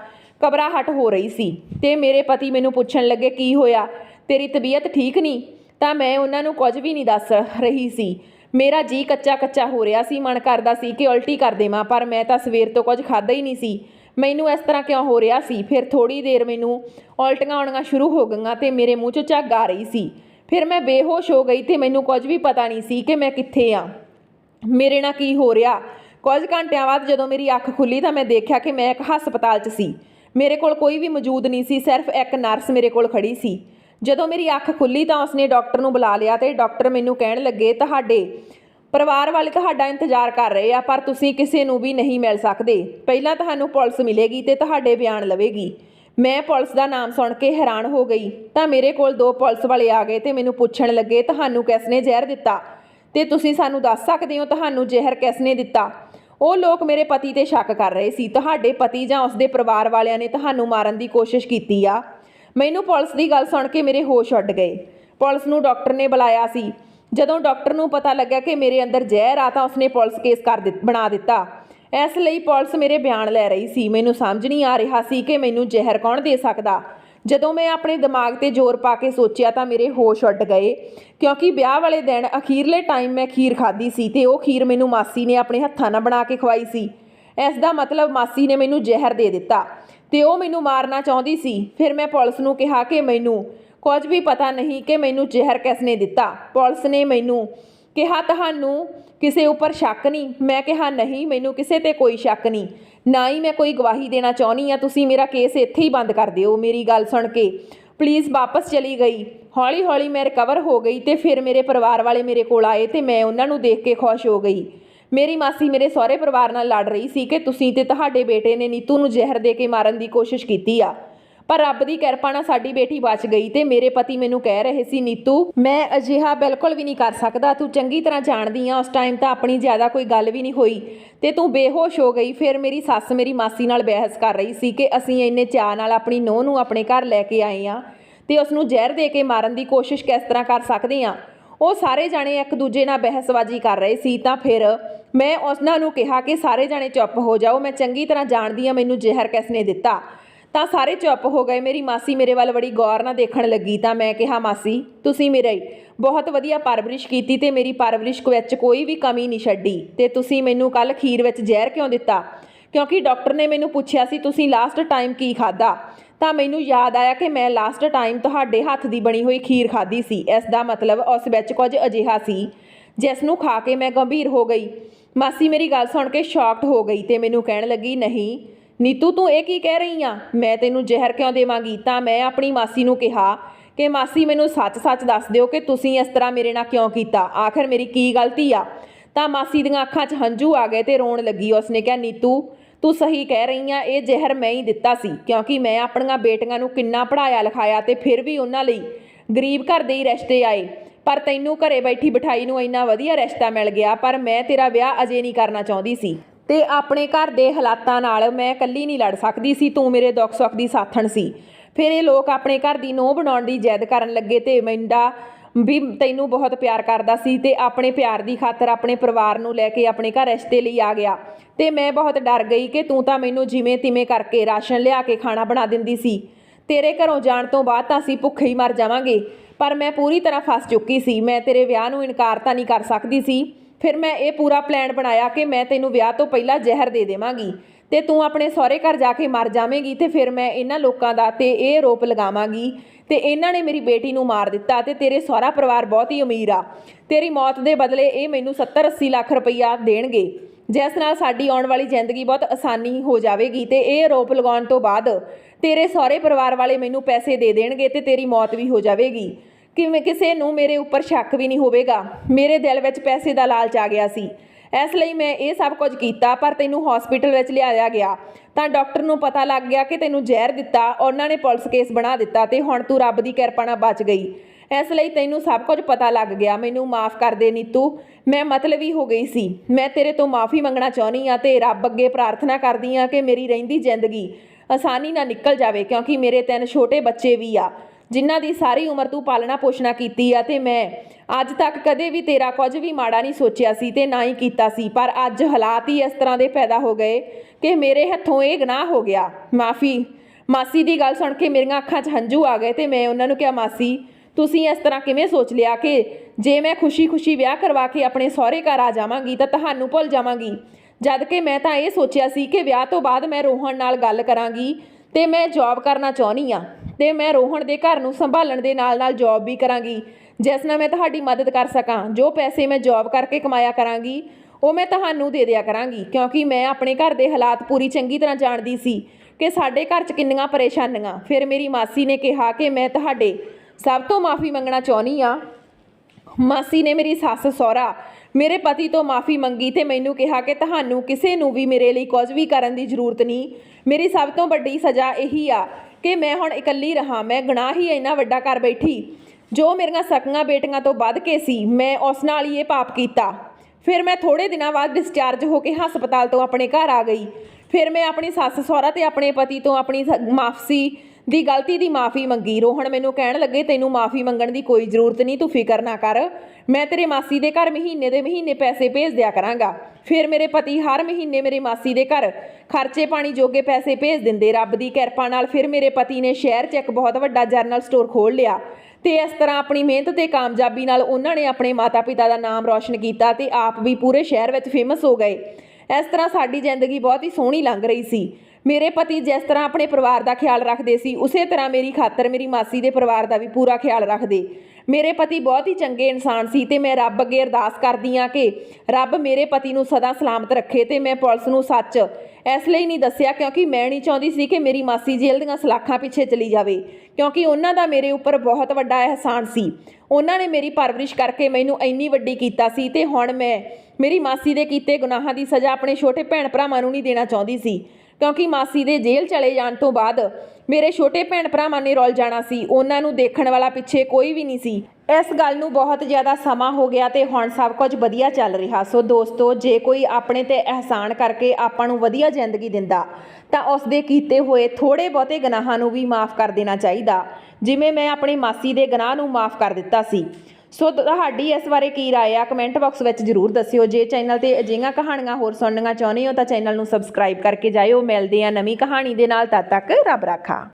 A: ਘਬਰਾਹਟ ਹੋ ਰਹੀ ਸੀ ਤੇ ਮੇਰੇ ਪਤੀ ਮੈਨੂੰ ਪੁੱਛਣ ਲੱਗੇ, ਕੀ ਹੋਇਆ? ਤੇਰੀ ਤਬੀਅਤ ਠੀਕ ਨਹੀਂ? ਤਾਂ ਮੈਂ ਉਹਨਾਂ ਨੂੰ ਕੁਝ ਵੀ ਨਹੀਂ ਦੱਸ ਰਹੀ ਸੀ। ਮੇਰਾ ਜੀ ਕੱਚਾ ਕੱਚਾ ਹੋ ਰਿਹਾ ਸੀ, ਮਨ ਕਰਦਾ ਸੀ ਕਿ ਉਲਟੀ ਕਰ ਦੇਵਾਂ, ਪਰ ਮੈਂ ਤਾਂ ਸਵੇਰ ਤੋਂ ਕੁਝ ਖਾਦਾ ਹੀ ਨਹੀਂ ਸੀ। ਮੈਨੂੰ ਇਸ ਤਰ੍ਹਾਂ ਕਿਉਂ ਹੋ ਰਿਹਾ ਸੀ? ਫਿਰ ਥੋੜੀ ਦੇਰ ਮੈਨੂੰ ਉਲਟੀਆਂ ਆਉਣੀਆਂ ਸ਼ੁਰੂ ਹੋ ਗਈਆਂ ਤੇ ਮੇਰੇ ਮੂੰਹ 'ਚੋਂ ਝੱਗ ਆ ਰਹੀ ਸੀ। ਫਿਰ ਮੈਂ ਬੇਹੋਸ਼ ਹੋ ਗਈ ਤੇ ਮੈਨੂੰ ਕੁਝ ਵੀ ਪਤਾ ਨਹੀਂ ਸੀ ਕਿ ਮੈਂ ਕਿੱਥੇ ਆ। ਮੇਰੇ ਨਾਲ ਕੀ ਹੋ ਰਿਹਾ? ਕੁਝ ਘੰਟਿਆਂ ਬਾਅਦ ਜਦੋਂ ਮੇਰੀ ਅੱਖ ਖੁੱਲੀ ਤਾਂ ਮੈਂ ਦੇਖਿਆ ਕਿ ਮੈਂ ਇੱਕ ਹਸਪਤਾਲ 'ਚ ਸੀ। ਮੇਰੇ ਕੋਲ ਕੋਈ ਵੀ ਮੌਜੂਦ ਨਹੀਂ ਸੀ, ਸਿਰਫ ਇੱਕ ਨਰਸ ਮੇਰੇ ਕੋਲ ਖੜੀ ਸੀ। ਜਦੋਂ ਮੇਰੀ ਅੱਖ ਖੁੱਲੀ ਤਾਂ ਉਸਨੇ ਡਾਕਟਰ ਨੂੰ ਬੁਲਾ ਲਿਆ ਤੇ ਡਾਕਟਰ ਮੈਨੂੰ ਕਹਿਣ ਲੱਗੇ, ਤੁਹਾਡੇ ਪਰਿਵਾਰ ਵਾਲੇ ਤੁਹਾਡਾ ਇੰਤਜ਼ਾਰ ਕਰ ਰਹੇ ਆ, ਪਰ ਤੁਸੀਂ ਕਿਸੇ ਨੂੰ ਵੀ ਨਹੀਂ ਮਿਲ ਸਕਦੇ। ਪਹਿਲਾਂ ਤੁਹਾਨੂੰ ਪੁਲਿਸ ਮਿਲੇਗੀ ਤੇ ਤੁਹਾਡੇ ਬਿਆਨ ਲਵੇਗੀ। ਮੈਂ ਪੁਲਿਸ ਦਾ ਨਾਮ ਸੁਣ ਕੇ ਹੈਰਾਨ ਹੋ ਗਈ। ਤਾਂ ਮੇਰੇ ਕੋਲ ਦੋ ਪੁਲਿਸ ਵਾਲੇ ਆ ਗਏ ਤੇ ਮੈਨੂੰ ਪੁੱਛਣ ਲੱਗੇ, ਤੁਹਾਨੂੰ ਕਿਸ ਨੇ ਜ਼ਹਿਰ ਦਿੱਤਾ? ਤੇ ਤੁਸੀਂ ਸਾਨੂੰ ਦੱਸ ਸਕਦੇ ਹੋ, ਤੁਹਾਨੂੰ ਜ਼ਹਿਰ ਕਿਸ ਨੇ ਦਿੱਤਾ? ਉਹ ਲੋਕ ਮੇਰੇ ਪਤੀ ਤੇ ਸ਼ੱਕ ਕਰ ਰਹੇ ਸੀ। ਤੁਹਾਡੇ ਪਤੀ ਜਾਂ ਉਸਦੇ ਪਰਿਵਾਰ ਵਾਲਿਆਂ ਨੇ ਤੁਹਾਨੂੰ ਮਾਰਨ ਦੀ ਕੋਸ਼ਿਸ਼ ਕੀਤੀ ਆ। ਮੈਨੂੰ ਪੁਲਿਸ ਦੀ ਗੱਲ ਸੁਣ ਕੇ ਮੇਰੇ ਹੋਸ਼ ਉੱਡ ਗਏ। ਪੁਲਿਸ ਨੂੰ ਡਾਕਟਰ ਨੇ ਬੁਲਾਇਆ ਸੀ। ਜਦੋਂ ਡਾਕਟਰ ਨੂੰ ਪਤਾ ਲੱਗਾ ਕਿ ਮੇਰੇ ਅੰਦਰ ਜ਼ਹਿਰ ਆ ਤਾਂ ਉਸਨੇ ਪੁਲਿਸ ਕੇਸ ਕਰ ਬਣਾ ਦਿੱਤਾ। ਇਸ ਲਈ ਪੁਲਿਸ ਮੇਰੇ ਬਿਆਨ ਲੈ ਰਹੀ ਸੀ। ਮੈਨੂੰ ਸਮਝ ਨਹੀਂ ਆ ਰਿਹਾ ਸੀ ਕਿ ਮੈਨੂੰ ਜ਼ਹਿਰ ਕੌਣ ਦੇ ਸਕਦਾ। ਜਦੋਂ ਮੈਂ ਆਪਣੇ ਦਿਮਾਗ ਤੇ ਜ਼ੋਰ ਪਾ ਕੇ ਸੋਚਿਆ ਤਾਂ ਮੇਰੇ ਹੋਸ਼ ਉੱਡ ਗਏ, ਕਿਉਂਕਿ ਵਿਆਹ ਵਾਲੇ ਦਿਨ ਅਖੀਰਲੇ ਟਾਈਮ ਮੈਂ ਖੀਰ ਖਾਧੀ ਸੀ ਤੇ ਉਹ ਖੀਰ ਮੈਨੂੰ ਮਾਸੀ ਨੇ ਆਪਣੇ ਹੱਥਾਂ ਨਾਲ ਬਣਾ ਕੇ ਖਵਾਈ ਸੀ। ਇਸ ਦਾ ਮਤਲਬ ਮਾਸੀ ਨੇ ਮੈਨੂੰ ਜ਼ਹਿਰ ਦੇ ਦਿੱਤਾ ਤੇ ਉਹ ਮੈਨੂੰ ਮਾਰਨਾ ਚਾਹੁੰਦੀ ਸੀ। ਫਿਰ ਮੈਂ ਪੁਲਿਸ ਨੂੰ ਕਿਹਾ ਕਿ ਮੈਨੂੰ ਕੁਝ ਵੀ ਪਤਾ ਨਹੀਂ ਕਿ ਮੈਨੂੰ ਜ਼ਹਿਰ ਕਿਸ ਨੇ ਦਿੱਤਾ। ਪੁਲਿਸ ਨੇ ਮੈਨੂੰ ਕਿਹਾ, ਤੁਹਾਨੂੰ ਕਿਸੇ ਉੱਪਰ ਸ਼ੱਕ ਨਹੀਂ? ਮੈਂ ਕਿਹਾ, ਨਹੀਂ, ਮੈਨੂੰ ਕਿਸੇ ਤੇ ਕੋਈ ਸ਼ੱਕ ਨਹੀਂ। ਨਾ ਹੀ ਮੈਂ ਕੋਈ ਗਵਾਹੀ ਦੇਣਾ ਚਾਹੁੰਦੀ ਆ ਤੁਸੀਂ ਮੇਰਾ ਕੇਸ ਇੱਥੇ ਹੀ ਬੰਦ ਕਰ ਦਿਓ, ਮੇਰੀ ਗੱਲ ਸੁਣ ਕੇ। ਪਲੀਜ਼ ਵਾਪਸ ਚਲੀ ਗਈ। ਹੌਲੀ ਹੌਲੀ ਮੈਂ ਰਿਕਵਰ ਹੋ ਗਈ ਤੇ ਫਿਰ ਮੇਰੇ ਪਰਿਵਾਰ ਵਾਲੇ ਮੇਰੇ ਕੋਲ ਆਏ ਤੇ ਮੈਂ ਉਹਨਾਂ ਨੂੰ ਦੇਖ ਕੇ ਖੁਸ਼ ਹੋ ਗਈ। ਮੇਰੀ ਮਾਸੀ ਮੇਰੇ ਸਹੁਰੇ ਪਰਿਵਾਰ ਨਾਲ ਲੜ ਰਹੀ ਸੀ ਕਿ ਤੁਸੀਂ ਤੇ ਤੁਹਾਡੇ ਬੇਟੇ ਨੇ ਨੀਤੂ ਨੂੰ ਜ਼ਹਿਰ ਦੇ ਕੇ ਮਾਰਨ ਦੀ ਕੋਸ਼ਿਸ਼ ਕੀਤੀ ਆ। ਪਰ ਰੱਬ ਦੀ ਕਿਰਪਾ ਨਾਲ ਸਾਡੀ ਬੇਟੀ ਬਚ ਗਈ ਤੇ ਮੇਰੇ ਪਤੀ ਮੈਨੂੰ ਕਹਿ ਰਹੇ ਸੀ, ਨੀਤੂ, ਮੈਂ ਅਜਿਹਾ ਬਿਲਕੁਲ ਵੀ ਨਹੀਂ ਕਰ ਸਕਦਾ, ਤੂੰ ਚੰਗੀ ਤਰ੍ਹਾਂ ਜਾਣਦੀ ਆ, ਉਸ ਟਾਈਮ ਤਾਂ ਆਪਣੀ ਜ਼ਿਆਦਾ ਕੋਈ ਗੱਲ ਵੀ ਨਹੀਂ ਹੋਈ ਤੇ ਤੂੰ ਬੇਹੋਸ਼ ਹੋ ਗਈ, ਫਿਰ ਮੇਰੀ ਸੱਸ ਮੇਰੀ ਮਾਸੀ ਨਾਲ ਬਹਿਸ ਕਰ ਰਹੀ ਸੀ ਕਿ ਅਸੀਂ ਇੰਨੇ ਚਾਅ ਨਾਲ ਆਪਣੀ ਨੂੰਹ ਨੂੰ ਆਪਣੇ ਘਰ ਲੈ ਕੇ ਆਏ ਆ ਤੇ ਉਸ ਨੂੰ ਜ਼ਹਿਰ ਦੇ ਕੇ ਮਾਰਨ ਦੀ ਕੋਸ਼ਿਸ਼ ਕਿਸ ਤਰ੍ਹਾਂ ਕਰ ਸਕਦੇ ਆ। ਉਹ ਸਾਰੇ ਜਾਣੇ ਇੱਕ ਦੂਜੇ ਨਾਲ ਬਹਿਸਬਾਜ਼ੀ ਕਰ ਰਹੇ ਸੀ, ਤਾਂ ਫਿਰ ਮੈਂ ਉਹਨਾਂ ਨੂੰ ਕਿਹਾ ਕਿ ਸਾਰੇ ਜਾਣੇ ਚੁੱਪ ਹੋ ਜਾਓ, ਮੈਂ ਚੰਗੀ ਤਰ੍ਹਾਂ ਜਾਣਦੀ ਆ, ਮੈਨੂੰ ਜ਼ਹਿਰ ਕਿਸ ਨੇ ਦਿੱਤਾ। ਤਾਂ ਸਾਰੇ ਚੁੱਪ ਹੋ ਗਏ। ਮੇਰੀ ਮਾਸੀ ਮੇਰੇ ਵੱਲ ਬੜੀ ਗੌਰ ਨਾਲ ਦੇਖਣ ਲੱਗੀ ਤਾਂ ਮੈਂ ਕਿਹਾ, ਮਾਸੀ, ਤੁਸੀਂ ਮੇਰੇ ਬਹੁਤ ਵਧੀਆ ਪਰਵਰਿਸ਼ ਕੀਤੀ ਤੇ ਮੇਰੀ ਪਰਵਰਿਸ਼ ਵਿੱਚ ਕੋਈ ਵੀ ਕਮੀ ਨਹੀਂ ਛੱਡੀ ਤੇ ਤੁਸੀਂ ਮੈਨੂੰ ਕੱਲ ਖੀਰ ਵਿੱਚ ਜ਼ਹਿਰ ਕਿਉਂ ਦਿੱਤਾ? ਕਿਉਂਕਿ ਡਾਕਟਰ ਨੇ ਮੈਨੂੰ ਪੁੱਛਿਆ ਸੀ, ਤੁਸੀਂ ਲਾਸਟ ਟਾਈਮ ਕੀ ਖਾਦਾ ਤਾਂ ਮੈਨੂੰ ਯਾਦ ਆਇਆ ਕਿ ਮੈਂ ਲਾਸਟ ਟਾਈਮ ਤੁਹਾਡੇ ਹੱਥ ਦੀ ਬਣੀ ਹੋਈ ਖੀਰ ਖਾਧੀ ਸੀ। ਇਸ ਦਾ ਮਤਲਬ ਉਸ ਵਿੱਚ ਕੁਝ ਅਜਿਹਾ ਸੀ, ਜਿਸ ਨੂੰ ਖਾ ਕੇ ਮੈਂ ਗੰਭੀਰ ਹੋ ਗਈ। ਮਾਸੀ ਮੇਰੀ ਗੱਲ ਸੁਣ ਕੇ ਸ਼ੌਕਡ ਹੋ ਗਈ ਤੇ ਮੈਨੂੰ ਕਹਿਣ ਲੱਗੀ, ਨਹੀਂ ਨੀਤੂ, ਤੂੰ ਇਹ ਕੀ ਕਹਿ ਰਹੀ ਆ? ਮੈਂ ਤੈਨੂੰ ਜ਼ਹਿਰ ਕਿਉਂ ਦੇਵਾਂਗੀ? ਤਾਂ ਮੈਂ ਆਪਣੀ ਮਾਸੀ ਨੂੰ ਕਿਹਾ ਕਿ ਮਾਸੀ, ਮੈਨੂੰ ਸੱਚ-ਸੱਚ ਦੱਸ ਦਿਓ ਕਿ ਤੁਸੀਂ ਇਸ ਤਰ੍ਹਾਂ ਮੇਰੇ ਨਾਲ ਕਿਉਂ ਕੀਤਾ। ਆਖਰ ਮੇਰੀ ਕੀ ਗਲਤੀ ਆ? ਤਾਂ ਮਾਸੀ ਦੀਆਂ ਅੱਖਾਂ 'ਚ ਹੰਝੂ ਆ ਗਏ ਤੇ ਰੋਣ ਲੱਗੀ। ਉਸਨੇ ਕਿਹਾ, ਨੀਤੂ, ਤੂੰ ਸਹੀ ਕਹਿ ਰਹੀ ਆ, ਇਹ ਜ਼ਹਿਰ ਮੈਂ ਹੀ ਦਿੱਤਾ ਸੀ, ਕਿਉਂਕਿ ਮੈਂ ਆਪਣੀਆਂ ਬੇਟੀਆਂ ਨੂੰ ਕਿੰਨਾ ਪੜਾਇਆ ਲਿਖਾਇਆ ਤੇ ਫਿਰ ਵੀ ਉਹਨਾਂ ਲਈ ਗਰੀਬ ਘਰ ਦੇ ਹੀ ਰਿਸ਼ਤੇ ਆਏ। ਪਰ ਤੈਨੂੰ ਘਰੇ ਬੈਠੀ ਬਿਠਾਈ ਨੂੰ ਇੰਨਾ ਵਧੀਆ ਰਿਸ਼ਤਾ ਮਿਲ ਗਿਆ, ਪਰ ਮੈਂ ਤੇਰਾ ਵਿਆਹ ਅਜੇ ਨਹੀਂ ਕਰਨਾ ਚਾਹੁੰਦੀ ਸੀ। ਤੇ ਆਪਣੇ ਘਰ ਦੇ ਹਾਲਾਤਾਂ ਨਾਲ ਮੈਂ ਇਕੱਲੀ ਨਹੀਂ ਲੜ ਸਕਦੀ ਸੀ, ਤੂੰ ਮੇਰੇ ਦੁੱਖ ਸੁੱਖ ਦੀ ਸਾਥਣ ਸੀ। ਫਿਰ ਇਹ ਲੋਕ ਆਪਣੇ ਘਰ ਦੀ ਨੋਹ ਬਣਾਉਣ ਦੀ ਜਿੱਦ ਕਰਨ ਲੱਗੇ ਤੇ ਮੁੰਡਾ ਵੀ ਤੈਨੂੰ ਬਹੁਤ ਪਿਆਰ ਕਰਦਾ ਸੀ ਤੇ ਆਪਣੇ ਪਿਆਰ ਦੀ ਖਾਤਰ ਆਪਣੇ ਪਰਿਵਾਰ ਨੂੰ ਲੈ ਕੇ ਆਪਣੇ ਘਰ ਰਿਸ਼ਤੇ ਲਈ ਆ ਗਿਆ। ਤੇ ਮੈਂ ਬਹੁਤ ਡਰ ਗਈ ਕਿ ਤੂੰ ਤਾਂ ਮੈਨੂੰ ਜਿਵੇਂ ਤਿਵੇਂ ਕਰਕੇ ਰਾਸ਼ਨ ਲਿਆ ਕੇ ਖਾਣਾ ਬਣਾ ਦਿੰਦੀ ਸੀ। ਤੇਰੇ ਘਰੋਂ ਜਾਣ ਤੋਂ ਬਾਅਦ ਤਾਂ ਅਸੀਂ ਭੁੱਖੇ ਹੀ ਮਰ ਜਾਵਾਂਗੇ, ਪਰ ਮੈਂ ਪੂਰੀ ਤਰ੍ਹਾਂ ਫਸ ਚੁੱਕੀ ਸੀ। ਮੈਂ ਤੇਰੇ ਵਿਆਹ ਨੂੰ ਇਨਕਾਰ ਤਾਂ ਨਹੀਂ ਕਰ ਸਕਦੀ ਸੀ। ਫਿਰ ਮੈਂ ਇਹ ਪੂਰਾ ਪਲਾਨ ਬਣਾਇਆ ਕਿ ਮੈਂ ਤੈਨੂੰ ਵਿਆਹ ਤੋਂ ਪਹਿਲਾਂ ਜ਼ਹਿਰ ਦੇ ਦੇਵਾਂਗੀ ਤੇ ਤੂੰ ਆਪਣੇ ਸਹੁਰੇ ਘਰ ਜਾ ਕੇ ਮਰ ਜਾਵੇਂਗੀ ਤੇ ਫਿਰ ਮੈਂ ਇਹਨਾਂ ਲੋਕਾਂ ਦਾ ਤੇ ਇਹ ਆਰੋਪ ਲਗਾਵਾਂਗੀ ਤੇ ਇਹਨਾਂ ਨੇ ਮੇਰੀ ਬੇਟੀ ਨੂੰ ਮਾਰ ਦਿੱਤਾ ਤੇ ਤੇਰੇ ਸਹੁਰਾ ਪਰਿਵਾਰ ਬਹੁਤ ਹੀ ਅਮੀਰ ਆ। ਤੇਰੀ ਮੌਤ ਦੇ ਬਦਲੇ ਇਹ ਮੈਨੂੰ 70 80 ਲੱਖ ਰੁਪਈਆ ਦੇਣਗੇ। ਜਿਸ ਨਾਲ ਸਾਡੀ ਆਉਣ ਵਾਲੀ ਜ਼ਿੰਦਗੀ ਬਹੁਤ ਆਸਾਨੀ ਹੋ ਜਾਵੇਗੀ ਤੇ ਇਹ ਆਰੋਪ ਲਗਾਉਣ ਤੋਂ ਬਾਅਦ ਤੇਰੇ ਸਹੁਰੇ ਪਰਿਵਾਰ ਵਾਲੇ ਮੈਨੂੰ ਪੈਸੇ ਦੇ ਦੇਣਗੇ ਤੇ ਤੇਰੀ ਮੌਤ ਵੀ ਹੋ ਜਾਵੇਗੀ। ਕਿਵੇਂ ਕਿਸੇ ਨੂੰ ਮੇਰੇ ਉੱਪਰ ਸ਼ੱਕ ਵੀ ਨਹੀਂ ਹੋਵੇਗਾ? ਮੇਰੇ ਦਿਲ ਵਿੱਚ ਪੈਸੇ ਦਾ ਲਾਲਚ ਆ ਗਿਆ ਸੀ। ਇਸ ਲਈ ਮੈਂ ਇਹ ਸਭ ਕੁਝ ਕੀਤਾ, ਪਰ ਤੈਨੂੰ ਹਸਪੀਟਲ ਵਿੱਚ ਲਿਆਇਆ ਗਿਆ। ਤਾਂ ਡਾਕਟਰ ਨੂੰ ਪਤਾ ਲੱਗ ਗਿਆ ਕਿ ਤੈਨੂੰ ਜ਼ਹਿਰ ਦਿੱਤਾ, ਉਹਨਾਂ ਨੇ ਪੁਲਿਸ ਕੇਸ ਬਣਾ ਦਿੱਤਾ ਤੇ ਹੁਣ ਤੂੰ ਰੱਬ ਦੀ ਕਿਰਪਾ ਨਾਲ ਬਚ ਗਈ। ਇਸ ਲਈ ਤੈਨੂੰ ਸਭ ਕੁਝ ਪਤਾ ਲੱਗ ਗਿਆ। ਮੈਨੂੰ ਮਾਫ ਕਰ ਦੇ ਨੀਤੂ। ਮੈਂ ਮਤਲਬੀ ਹੋ ਗਈ ਸੀ। ਮੈਂ ਤੇਰੇ ਤੋਂ ਮਾਫੀ ਮੰਗਣਾ ਚਾਹੁੰਦੀ ਆ ਤੇ ਰੱਬ ਅੱਗੇ ਪ੍ਰਾਰਥਨਾ ਕਰਦੀ ਆ ਕਿ ਮੇਰੀ ਰਹਿੰਦੀ ਜ਼ਿੰਦਗੀ ਆਸਾਨੀ ਨਾਲ ਨਿਕਲ ਜਾਵੇ, ਕਿਉਂਕਿ ਮੇਰੇ ਤਿੰਨ ਛੋਟੇ ਬੱਚੇ ਵੀ ਆ। ਜਿਨ੍ਹਾਂ ਦੀ ਸਾਰੀ ਉਮਰ ਤੂੰ ਪਾਲਣਾ ਪੋਸ਼ਣਾ ਕੀਤੀ ਆ ਤੇ ਮੈਂ ਅੱਜ ਤੱਕ ਕਦੇ ਵੀ ਤੇਰਾ ਕੁਝ ਵੀ ਮਾੜਾ ਨਹੀਂ ਸੋਚਿਆ ਸੀ ਤੇ ਨਾ ਹੀ ਕੀਤਾ ਸੀ। ਪਰ ਅੱਜ ਹਾਲਾਤ ਹੀ ਇਸ ਤਰ੍ਹਾਂ ਦੇ ਪੈਦਾ ਹੋ ਗਏ ਕਿ ਮੇਰੇ ਹੱਥੋਂ ਇਹ ਗੁਨਾਹ ਹੋ ਗਿਆ। ਮਾਫੀ, ਮਾਸੀ ਦੀ ਗੱਲ ਸੁਣ ਕੇ ਮੇਰੀਆਂ ਅੱਖਾਂ 'ਚ ਹੰਝੂ ਆ ਗਏ ਤੇ ਮੈਂ ਉਹਨਾਂ ਨੂੰ ਕਿਹਾ, ਮਾਸੀ, ਤੁਸੀਂ ਇਸ ਤਰ੍ਹਾਂ ਕਿਵੇਂ ਸੋਚ ਲਿਆ ਕਿ ਜੇ ਮੈਂ ਖੁਸ਼ੀ-ਖੁਸ਼ੀ ਵਿਆਹ ਕਰਵਾ ਕੇ ਆਪਣੇ ਸਹੁਰੇ ਘਰ ਆ ਜਾਵਾਂਗੀ ਤਾਂ ਤੁਹਾਨੂੰ ਭੁੱਲ ਜਾਵਾਂਗੀ। ਜਦ ਕਿ ਮੈਂ ਤਾਂ ਇਹ ਸੋਚਿਆ ਸੀ ਕਿ ਵਿਆਹ ਤੋਂ ਬਾਅਦ ਮੈਂ ਰੋਹਣ ਨਾਲ ਗੱਲ ਕਰਾਂਗੀ ਤੇ ਮੈਂ ਜੌਬ ਕਰਨਾ ਚਾਹੁੰਦੀ ਆ ਤੇ ਮੈਂ ਰੋਹਣ ਦੇ ਘਰ ਨੂੰ ਸੰਭਾਲਣ ਦੇ ਨਾਲ-ਨਾਲ ਜੌਬ ਵੀ ਕਰਾਂਗੀ। ਜਿਸ ਨਾਲ ਮੈਂ ਤੁਹਾਡੀ ਮਦਦ ਕਰ ਸਕਾਂ। ਜੋ ਪੈਸੇ ਮੈਂ ਜੌਬ ਕਰਕੇ ਕਮਾਇਆ ਕਰਾਂਗੀ, ਉਹ ਮੈਂ ਤੁਹਾਨੂੰ ਦੇ ਦਿਆ ਕਰਾਂਗੀ। ਕਿਉਂਕਿ ਮੈਂ ਆਪਣੇ ਘਰ ਦੇ ਹਾਲਾਤ ਪੂਰੀ ਚੰਗੀ ਤਰ੍ਹਾਂ ਜਾਣਦੀ ਸੀ ਕਿ ਸਾਡੇ ਘਰ 'ਚ ਕਿੰਨੀਆਂ ਪਰੇਸ਼ਾਨੀਆਂ। ਫਿਰ ਮੇਰੀ ਮਾਸੀ ਨੇ ਕਿਹਾ ਕਿ ਮੈਂ ਤੁਹਾਡੇ ਸਭ ਤੋਂ ਮਾਫੀ ਮੰਗਣਾ ਚਾਹੁੰਦੀ ਆ ਮਾਸੀ ਨੇ ਮੇਰੀ ਸੱਸ ਸਹੁਰਾ ਮੇਰੇ ਪਤੀ ਤੋਂ ਮਾਫੀ ਮੰਗੀ ਤੇ ਮੈਨੂੰ ਕਿਹਾ ਕਿ ਤੁਹਾਨੂੰ ਕਿਸੇ ਨੂੰ ਵੀ ਮੇਰੇ ਲਈ ਕੁਝ ਵੀ ਕਰਨ ਦੀ ਜ਼ਰੂਰਤ ਨਹੀਂ। ਮੇਰੀ ਸਭ ਤੋਂ ਵੱਡੀ ਸਜ਼ਾ ਇਹੀ ਆ ਕਿ ਮੈਂ ਹੁਣ ਇਕੱਲੀ ਰਹਾ, ਮੈਂ ਗੁਨਾਹ ਹੀ ਇੰਨਾ ਵੱਡਾ ਕਰ ਬੈਠੀ, ਜੋ ਮੇਰੀਆਂ ਸਕੀਆਂ ਬੇਟੀਆਂ ਤੋਂ ਵੱਧ ਕੇ ਸੀ, ਮੈਂ ਉਸ ਨਾਲ ਹੀ ਇਹ ਪਾਪ ਕੀਤਾ। ਫਿਰ ਮੈਂ ਥੋੜੇ ਦਿਨਾਂ ਬਾਅਦ ਡਿਸਚਾਰਜ ਹੋ ਕੇ ਹਸਪਤਾਲ ਤੋਂ ਆਪਣੇ ਘਰ ਆ ਗਈ। ਫਿਰ ਮੈਂ ਆਪਣੀ ਸੱਸ ਸਹੁਰਾ ਤੇ ਆਪਣੇ ਪਤੀ ਤੋਂ ਆਪਣੀ ਮਾਫੀ ਦੀ ਗਲਤੀ ਦੀ ਮਾਫੀ ਮੰਗੀ। ਰੋਹਣ ਮੈਨੂੰ ਕਹਿਣ ਲੱਗੇ, ਤੈਨੂੰ ਮਾਫੀ ਮੰਗਣ ਦੀ ਕੋਈ ਜ਼ਰੂਰਤ ਨਹੀਂ, ਤੂੰ ਫਿਕਰ ਨਾ ਕਰ। ਮੈਂ ਤੇਰੇ ਮਾਸੀ ਦੇ ਘਰ ਮਹੀਨੇ ਦੇ ਮਹੀਨੇ ਪੈਸੇ ਭੇਜ ਦਿਆ ਕਰਾਂਗਾ। ਫਿਰ ਮੇਰੇ ਪਤੀ ਹਰ ਮਹੀਨੇ ਮੇਰੇ ਮਾਸੀ ਦੇ ਘਰ ਖਰਚੇ ਪਾਣੀ ਜੋਗੇ ਪੈਸੇ ਭੇਜ ਦਿੰਦੇ। ਰੱਬ ਦੀ ਕਿਰਪਾ ਨਾਲ ਫਿਰ ਮੇਰੇ ਪਤੀ ਨੇ ਸ਼ਹਿਰ 'ਚ ਇੱਕ ਬਹੁਤ ਵੱਡਾ ਜਰਨਲ ਸਟੋਰ ਖੋਲ੍ਹ ਲਿਆ। ਤੇ ਇਸ ਤਰ੍ਹਾਂ ਆਪਣੀ ਮਿਹਨਤ ਤੇ ਕਾਮਯਾਬੀ ਨਾਲ ਉਹਨਾਂ ਨੇ ਆਪਣੇ ਮਾਤਾ-ਪਿਤਾ ਦਾ ਨਾਮ ਰੌਸ਼ਨ ਕੀਤਾ ਤੇ ਆਪ ਵੀ ਪੂਰੇ ਸ਼ਹਿਰ ਵਿੱਚ ਫੇਮਸ ਹੋ ਗਏ। ਇਸ ਤਰ੍ਹਾਂ ਸਾਡੀ ਜ਼ਿੰਦਗੀ ਬਹੁਤ ਹੀ ਸੋਹਣੀ ਲੰਘ ਰਹੀ ਸੀ। ਮੇਰੇ ਪਤੀ ਜਿਸ ਤਰ੍ਹਾਂ ਆਪਣੇ ਪਰਿਵਾਰ ਦਾ ਖਿਆਲ ਰੱਖਦੇ ਸੀ, ਉਸੇ ਤਰ੍ਹਾਂ ਮੇਰੀ ਖਾਤਰ ਮੇਰੀ ਮਾਸੀ ਦੇ ਪਰਿਵਾਰ ਦਾ ਵੀ ਪੂਰਾ ਖਿਆਲ ਰੱਖਦੇ। ਮੇਰੇ ਪਤੀ ਬਹੁਤ ਹੀ ਚੰਗੇ ਇਨਸਾਨ ਸੀ ਤੇ ਮੈਂ ਰੱਬ ਅੱਗੇ ਅਰਦਾਸ ਕਰਦੀ ਆ ਕਿ ਰੱਬ ਮੇਰੇ ਪਤੀ ਨੂੰ ਸਦਾ ਸਲਾਮਤ ਰੱਖੇ ਤੇ ਮੈਂ ਪੁਲਿਸ ਨੂੰ ਸੱਚ ਇਸ ਲਈ ਨਹੀਂ ਦੱਸਿਆ ਕਿਉਂਕਿ ਮੈਂ ਨਹੀਂ ਚਾਹੁੰਦੀ ਸੀ ਕਿ ਮੇਰੀ ਮਾਸੀ ਜੇਲ੍ਹ ਦੀਆਂ ਸਲਾਖਾਂ ਪਿੱਛੇ ਚਲੀ ਜਾਵੇ, ਕਿਉਂਕਿ ਉਹਨਾਂ ਦਾ ਮੇਰੇ ਉੱਪਰ ਬਹੁਤ ਵੱਡਾ ਅਹਿਸਾਨ ਸੀ। ਉਹਨਾਂ ਨੇ ਮੇਰੀ ਪਰਵਰਿਸ਼ ਕਰਕੇ ਮੈਨੂੰ ਇੰਨੀ ਵੱਡੀ ਕੀਤਾ ਸੀ ਤੇ ਹੁਣ ਮੈਂ ਮੇਰੀ ਮਾਸੀ ਦੇ ਕੀਤੇ ਗੁਨਾਹਾਂ ਦੀ ਸਜ਼ਾ ਆਪਣੇ ਛੋਟੇ ਭੈਣ ਭਰਾਵਾਂ ਨੂੰ ਨਹੀਂ ਦੇਣਾ ਚਾਹੁੰਦੀ ਸੀ। ਕਿਉਂਕਿ ਮਾਸੀ ਦੇ ਜੇਲ੍ਹ ਚਲੇ ਜਾਣ ਤੋਂ ਬਾਅਦ ਮੇਰੇ ਛੋਟੇ ਭੈਣ ਭਰਾਵਾਂ ਨੇ ਰੁੱਲ ਜਾਣਾ ਸੀ, ਉਹਨਾਂ ਨੂੰ ਦੇਖਣ ਵਾਲਾ ਪਿੱਛੇ ਕੋਈ ਵੀ ਨਹੀਂ ਸੀ। ਇਸ ਗੱਲ ਨੂੰ ਬਹੁਤ ਜ਼ਿਆਦਾ ਸਮਾਂ ਹੋ ਗਿਆ ਤੇ ਹੁਣ ਸਭ ਕੁਝ ਵਧੀਆ ਚੱਲ ਰਿਹਾ। ਸੋ ਦੋਸਤੋ, ਜੇ ਕੋਈ ਆਪਣੇ ਤੇ ਅਹਿਸਾਨ ਕਰਕੇ ਆਪਾਂ ਨੂੰ ਵਧੀਆ ਜ਼ਿੰਦਗੀ ਦਿੰਦਾ, ਤਾਂ ਉਸ ਦੇ ਕੀਤੇ ਹੋਏ ਥੋੜੇ ਬਹੁਤੇ ਗੁਨਾਹਾਂ ਨੂੰ ਵੀ ਮਾਫ ਕਰ ਦੇਣਾ ਚਾਹੀਦਾ। ਜਿਵੇਂ ਮੈਂ ਆਪਣੀ ਮਾਸੀ ਦੇ ਗੁਨਾਹ ਨੂੰ ਮਾਫ ਕਰ ਦਿੱਤਾ ਸੀ। ਸੋ ਤੁਹਾਡੀ ਇਸ ਬਾਰੇ ਕੀ ਰਾਏ ਆ? ਕਮੈਂਟ ਬਾਕਸ ਵਿੱਚ ਜਰੂਰ ਦੱਸਿਓ। ਜੇ ਚੈਨਲ ਤੇ ਅਜਿਹੀਆਂ ਕਹਾਣੀਆਂ ਹੋਰ ਸੁਣਨੀਆਂ ਚਾਹੁੰਦੇ ਹੋ ਤਾਂ ਚੈਨਲ ਨੂੰ ਸਬਸਕ੍ਰਾਈਬ ਕਰਕੇ ਜਾਇਓ। ਮਿਲਦੇ ਆ ਨਵੀਂ ਕਹਾਣੀ ਦੇ ਨਾਲ, ਤਦ ਤੱਕ ਰੱਬ ਰਾਖਾ।